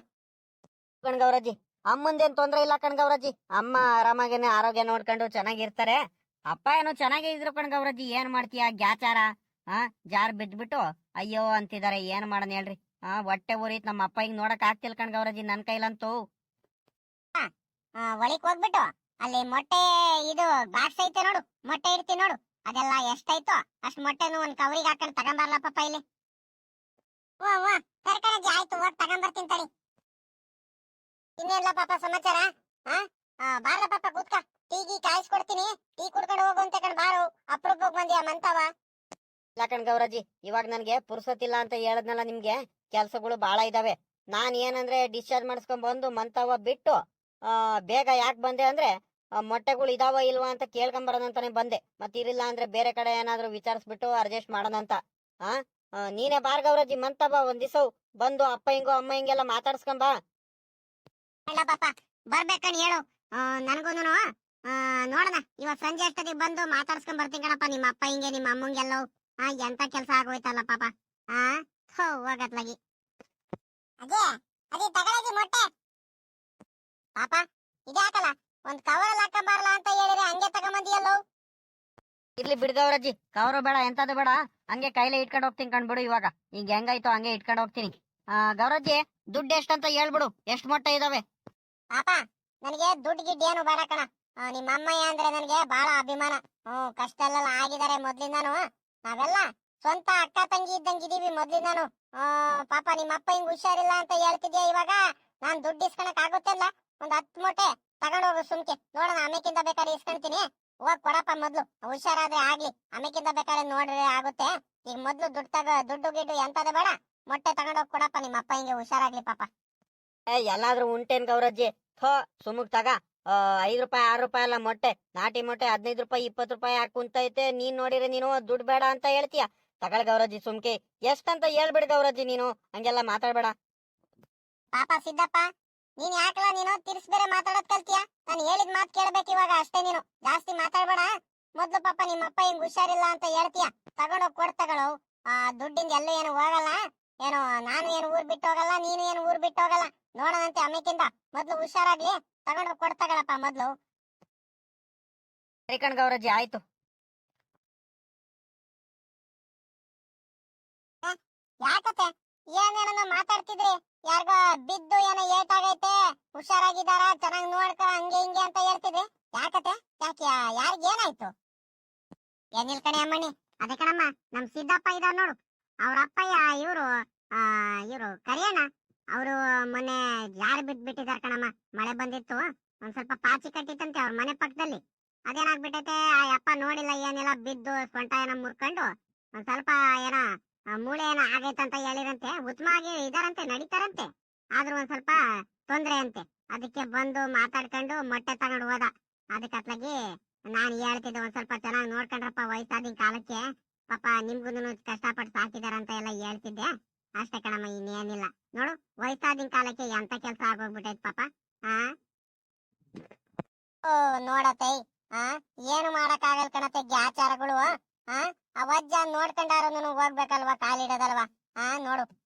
Speaker 1: ಕಣ್ ಗೌರಜ್ಜಿ ಅಮ್ಮಂದೇನ್ ತೊಂದ್ರೆ ಇಲ್ಲ ಕಣ್ ಗೌರಜ್ಜಿ ಅಮ್ಮ ಆರಾಮಾಗೇನೆ ಆರೋಗ್ಯ ನೋಡ್ಕೊಂಡು ಚೆನ್ನಾಗಿರ್ತಾರೆ. ಅಪ್ಪ ಏನೋ ಚೆನ್ನಾಗೇ ಇದ್ರು ಕಣ್ ಗೌರಜ್ಜಿ ಏನ್ ಮಾಡ್ತೀಯ? ಗ್ಯಾಚಾರ? ಆ? ಜಾರ್ ಬಿದ್ಬಿಟ್ಟು ಅಯ್ಯೋ ಅಂತಿದಾರೆ ಏನ್ ಮಾಡನ್ ಹೇಳ್ರಿ? ಆ ಹೊಟ್ಟೆ ಊರಿತ್ ನಮ್ಮ ಅಪ್ಪ ಹಿಂಗ್ ನೋಡಕ್ ಆಗ್ತಿಲ್ ಕಣ್ ಗೌರಜ್ಜಿ ನನ್ ಕೈಲಂತೂ.
Speaker 3: ಆ, ಒಳಿಕ್ ಹೋಗ್ಬಿಟ್ಟು ಅಲ್ಲಿ ಮೊಟ್ಟೆ ಇದು ಬಾಕ್ಸ್ ಐತೆ ನೋಡು ಮೊಟ್ಟೆ ಇಡ್ತಿ ನೋಡು. ಅದೆಲ್ಲ ಎಷ್ಟಾಯ್ತು ಅಷ್ಟ್ ಮೊಟ್ಟೆನು ಒಂದ್ ಕವರಿಗೆ ಹಾಕೊಂಡು ತಗೊಂಬರ್ಲಪ್ಪ ಇಲ್ಲಿ. ಓ ಓ ಕರ್ಕಣಜ್ಜಿ ಆಯ್ತು, ಹೋಗ್ ತಗೊಂಬರ್ತೀನಿ ತಡಿ. ಇನ್ನೇನ್ಲ ಪಾಪ ಸಮಾಚಾರ? ಆ, ಬಾರ್ಲ ಪಾಪ, ಕೂತ್ಕ. ಟೀ, ಗೀ ಕಾಯಿಸ್ಕೊಡ್ತೀನಿ. ಟೀ ಕುಡ್ಕೊಂಡು ಹೋಗು ಅಂತ ಕಣ್ ಬಾರು. ಅಪ್ರೂಪಕ್ ಬಂದ್ಯಾ ಮಂತವ?
Speaker 1: ಇಲ್ಲ ಕಣ್ ಗೌರಜ್ಜಿ, ಇವಾಗ ನನ್ಗೆ ಪುರ್ಸತ್ತಿಲ್ಲ ಅಂತ ಹೇಳದ್ನಲ್ಲ ನಿಮ್ಗೆ? ಕೆಲ್ಸಗಳು ಬಾಳ ಇದಾವೆ. ನಾನ್ ಏನಂದ್ರೆ ಡಿಸ್ಚಾರ್ಜ್ ಮಾಡಿಸ್ಕೊಂಡ್ ಬಂದು ಮಂತವ ಬಿಟ್ಟು ಬೇಗ ಯಾಕೆ ಬಂದೆ ಅಂದ್ರೆ ಮೊಟ್ಟೆಗಳು ಇದಾವ ಇಲ್ವಾ ಅಂತ ಕೇಳ್ಕೊಂಬರೋದಂತಾನೆ ಬಂದೆ. ಮತ್ತೆ ಇರಿಲ್ಲ ಅಂದ್ರೆ ಬೇರೆ ಕಡೆ ಏನಾದ್ರು ವಿಚಾರಿಸ್ಬಿಟ್ಟು ಅಡ್ಜಸ್ಟ್ ಮಾಡೋಣಂತ. ಆ? ಆ, ನೀನೇ ಬಾರ್ ಗೌರಜ್ಜಿ ಮಂತವ ಒಂದ್ ದಿವಸ ಬಂದು ಅಪ್ಪ ಹಿಂಗೋ ಅಮ್ಮ ಹಿಂಗೆಲ್ಲ ಮಾತಾಡ್ಸ್ಕೊಂಬಾ.
Speaker 3: ಅಲ್ಲ ಪಾಪ ಬರ್ಬೇಕಣ್ ಹೇಳು. ನನಗೂನು ನೋಡೋಣ ಇವತ್ ಸಂಜೆ ಅಷ್ಟೊತ್ತಿಗೆ ಬಂದು ಮಾತಾಡ್ಸ್ಕೊಂಡ್ ಬರ್ತೀನಿ ಕಣಪ್ಪ ನಿಮ್ಮ ಅಪ್ಪ ಹಿಂಗೆ ನಿಮ್ಮ ಅಮ್ಮಂಗೆಲ್ಲೋ ಹಾ ಎಂತ ಕೆಲ್ಸ ಆಗೋಯ್ತಲ್ಲ ಪಾಪ. ಆ ಹೋ ಹೋಗತ್ಲಾಗಿ. ಅದೇ ಅದೇ ತಗೊಳಗಿ ಮೊಟ್ಟೆ. ಪಾಪ ಇದ್ಯಾಕಲ್ಲ? ಒಂದ್ ಕವರ್ ಹಾಕೊಂಬಾರಲ್ಲ ಅಂತ ಹೇಳಿದ್ರೆ ಹಂಗೆ ತಗೊಂಬಂದಿಯಲ್ಲೋ?
Speaker 1: ಇರ್ಲಿ ಬಿಡ್ದವ್ರಜ್ಜಿ ಕವರ್ ಬೇಡ ಎಂತದು ಬೇಡ. ಹಂಗೆ ಕೈಲೇ ಇಟ್ಕೊಂಡು ಹೋಗ್ತೀನಿ ಕಣ್ಬಿಡು ಇವಾಗ. ಈಗ ಹೆಂಗಾಯ್ತು ಹಂಗೆ ಇಟ್ಕೊಂಡು ಹೋಗ್ತೀನಿ. ಆ ಗೌರಜ್ಜಿ ದುಡ್ಡು ಎಷ್ಟಂತ ಹೇಳ್ಬಿಡು. ಎಷ್ಟು ಮೊಟ್ಟೆ ಇದಾವೆ?
Speaker 3: ಪಾಪ ನನಗೆ ದುಡ್ಡು ಗಿಡ್ಡು ಏನು ಬೇಡ ಕಣ. ನಿಮ್ಮ ಅಮ್ಮಯ್ಯ ಅಂದ್ರೆ ನನಗೆ ಬಹಳ ಅಭಿಮಾನ. ಹ್ಮ್ ಕಷ್ಟ ಎಲ್ಲ ಆಗಿದ್ದಾರೆ ಮೊದ್ಲಿಂದಾನು. ನಾವೆಲ್ಲ ಸ್ವಂತ ಅಕ್ಕ ತಂಗಿ ಇದ್ದಂಗೆ ಇದೀವಿ ಮೊದ್ಲಿಂದಾನು. ಆ, ಪಾಪ ನಿಮ್ಮ ಅಪ್ಪ ಹಿಂಗ್ ಹುಷಾರಿಲ್ಲ ಅಂತ ಹೇಳ್ತಿದ್ಯಾ ಇವಾಗ? ನಾನ್ ದುಡ್ಡು ಇಸ್ಕೊಳಕ್ ಆಗುತ್ತಿಲ್ಲ ಒಂದ್ ಹತ್ತು ಮೂಟೆ ತಗೊಂಡ್ ಹೋಗು ಸುಮ್ಕೆ. ನೋಡೋಣ ಆಮೇಕಿಂದ ಬೇಕಾದ್ರೆ ಇಸ್ಕೊಂತೀನಿ. ಹೋಗ್ ಕೊಡಪ್ಪ ಮೊದ್ಲು. ಹುಷಾರಾದ್ರೆ ಆಗ್ಲಿ. ಆಮೇಕಿಂದ ಬೇಕಾದ್ರೆ ನೋಡ್ರೆ ಆಗುತ್ತೆ. ಈಗ ಮೊದ್ಲು ದುಡ್ಡು ತಗ ದುಡ್ಡು ಗಿಡ್ಡು ಎಂತದ ಬೇಡ. ಮೊಟ್ಟೆ ತಗೊಂಡೋಗ್ ಕೊಡಪ್ಪ ನಿಮ್ಮ ಅಪ್ಪ ಹಿಂಗೆ ಹುಷಾರಾಗ್ಲಿ ಪಾಪ.
Speaker 1: ಏ ಎಲ್ಲಾದ್ರೂ ಉಂಟೇನ್ ಗೌರಜ್ಜಿ? ಥೋ ಸುಮುಗ್ ತಗ. ಐದ್ ರೂಪಾಯಿ ಆರು ರೂಪಾಯಿ ಅಲ್ಲ ಮೊಟ್ಟೆ. ನಾಟಿ ಮೊಟ್ಟೆ ಹದಿನೈದು ರೂಪಾಯಿ ಇಪ್ಪತ್ತು ರೂಪಾಯಿ ಹಾಕ್ ಕುಂತೈತೆ? ನೀನ್ ನೋಡಿರಿ ನೀನು ದುಡ್ಡು ಬೇಡ ಅಂತ ಹೇಳ್ತೀಯ. ತಗೊಳ್ ಗೌರಜ್ಜಿ ಸುಮ್ಕೆ. ಎಷ್ಟಂತ ಹೇಳ್ಬಿಡ್ ಗೌರಜ್ಜಿ ನೀನು. ಹಂಗೆಲ್ಲ ಮಾತಾಡ್ಬೇಡ.
Speaker 3: ಪಾಪ ಸಿದ್ದಪ್ಪ ನೀನ್ ಯಾಕಲ್ಲ ನೀನು ತಿರ್ಸ್ ಬೇರೆ ಮಾತಾಡೋದ್ ಕಲ್ತಿಯಾ? ನಾನು ಹೇಳಿದ ಮಾತ್ ಕೇಳಬೇಕು ಇವಾಗ ಅಷ್ಟೇ ನೀನು. ಜಾಸ್ತಿ ಮಾತಾಡ್ಬೇಡ. ಮೊದ್ಲು ಪಾಪ ನಿಮ್ಮ ಅಪ್ಪ ಹಿಂಗ್ ಹುಷಾರಿಲ್ಲ ಅಂತ ಹೇಳ್ತೀಯ? ತಗೊಂಡೋಗ್ ಕೊಡ್ ತಗೊಳು. ಆ ದುಡ್ಡಿಂದ ಎಲ್ಲೂ ಏನು ಹೋಗಲ್ಲ. ಏನು ನಾನು ಏನು ಊರ್ ಬಿಟ್ಟು ಹೋಗಲ್ಲ ನೀನು ಏನು ಊರ್ ಬಿಟ್ಟು ಹೋಗಲ್ಲ. ನೋಡೋಣಂತೆ ಅಮ್ಮಿಕಿಂದ. ಮೊದ್ಲು ಹುಷಾರಾಗ್ಲಿ. ತಗೊಂಡೋಗ್ ಕೊಡ್ ತಗೊಳಪ್ಪ ಮೊದ್ಲು.
Speaker 1: ಸರಿ ಗೌರಜ್ಜಿ ಆಯ್ತು.
Speaker 3: ಯಾಕತ್ತೆ? ಏನೇನೋ ಮಾತಾಡ್ತಿದ್ರಿ? ಯಾರಿಗೋ ಬಿದ್ದು ಏನೋ ಏಟಾಗೈತೆ ಹುಷಾರಾಗಿದಾರ ಚೆನ್ನಾಗಿ ನೋಡ್ಕ, ಹಂಗೆ ಹಿಂಗೆ ಅಂತ ಹೇಳ್ತಿದ್ರಿ. ಯಾಕತೆ? ಯಾಕೆ ಯಾರಿಗ ಏನಾಯ್ತು? ಏನಿಲ್ ಕಣೆ ಅಮ್ಮಣ್ಣಿ ಅದೇ ಕಣಮ್ಮ, ನಮ್ ಸಿದ್ದಪ್ಪ ಇದಾರ ನೋಡು. ಅವ್ರ ಅಪ್ಪಯ್ಯ, ಇವ್ರು ಇವ್ರು ಕರಿಯಣ್ಣ. ಅವರು ಮೊನ್ನೆ ಜಾರ್ ಬಿದ್ದು ಬಿಟ್ಟಿದಾರ ಕಣಮ್ಮ? ಮಳೆ ಬಂದಿತ್ತು, ಒಂದ್ ಸ್ವಲ್ಪ ಪಾಚಿ ಕಟ್ಟಿತ್ತಂತೆ ಅವ್ರ ಮನೆ ಪಕ್ಕದಲ್ಲಿ ಅದೇನಾಗ್ಬಿಟ್ಟೈತೆ? ಆ ಅಪ್ಪ ನೋಡಿಲ್ಲ, ಏನಿಲ್ಲ, ಬಿದ್ದು ಸೊಂಟ ಏನೋ ಮುರ್ಕೊಂಡು, ಒಂದ್ ಸ್ವಲ್ಪ ಏನೋ ಮೂಳೆ ಏನೋ ಅಂತ ಹೇಳಿರಂತೆ ಆಗಿ ಇದಾರಂತೆ, ನಡೀತಾರಂತೆ. ಆದ್ರೂ ಒಂದ್ ಸ್ವಲ್ಪ ತೊಂದ್ರೆ ಅಂತೆ. ಅದಕ್ಕೆ ಬಂದು ಮಾತಾಡ್ಕೊಂಡು ಮೊಟ್ಟೆ ತಗೊಂಡು ಹೋದ. ಅದಕ್ಕೆ ಅತ್ಲಾಗಿ ನಾನ್ ಹೇಳ್ತಿದ್ದೆ ಒಂದ್ ಸ್ವಲ್ಪ ಚೆನ್ನಾಗಿ ನೋಡ್ಕೊಂಡ್ರಪ್ಪ ವಯಸ್ಸಾದಿನ ಕಾಲಕ್ಕೆ. ಪಾಪ ನಿಮ್ಗುನು ಕಷ್ಟಪಟ್ಟು ಸಾಕಿದಾರಂತ ಎಲ್ಲ ಹೇಳ್ತಿದ್ದೆ. ಅಷ್ಟೇ ಕಣಮ್ಮ, ಇನ್ನೇನಿಲ್ಲ. ನೋಡು ವಯಸ್ಸಾದಿನ ಕಾಲಕ್ಕೆ ಎಂತ ಕೆಲ್ಸ ಆಗೋಗ್ಬಿಟ್ಟೈತ್ ಪಾಪ, ಆ? ಓ ಆ? ಏನು ಮಾಡಕ್ ಆಗಲ್ ಕಣತೆ ಗ್ಯಾಚಾರಗಳು. ಆ? ಅವಜ್ಜ ನೋಡ್ಕೊಂಡಾರು ಹೋಗ್ಬೇಕಲ್ವಾ ಕಾಲಿಡೋದಲ್ವಾ? ಆ ನೋಡು.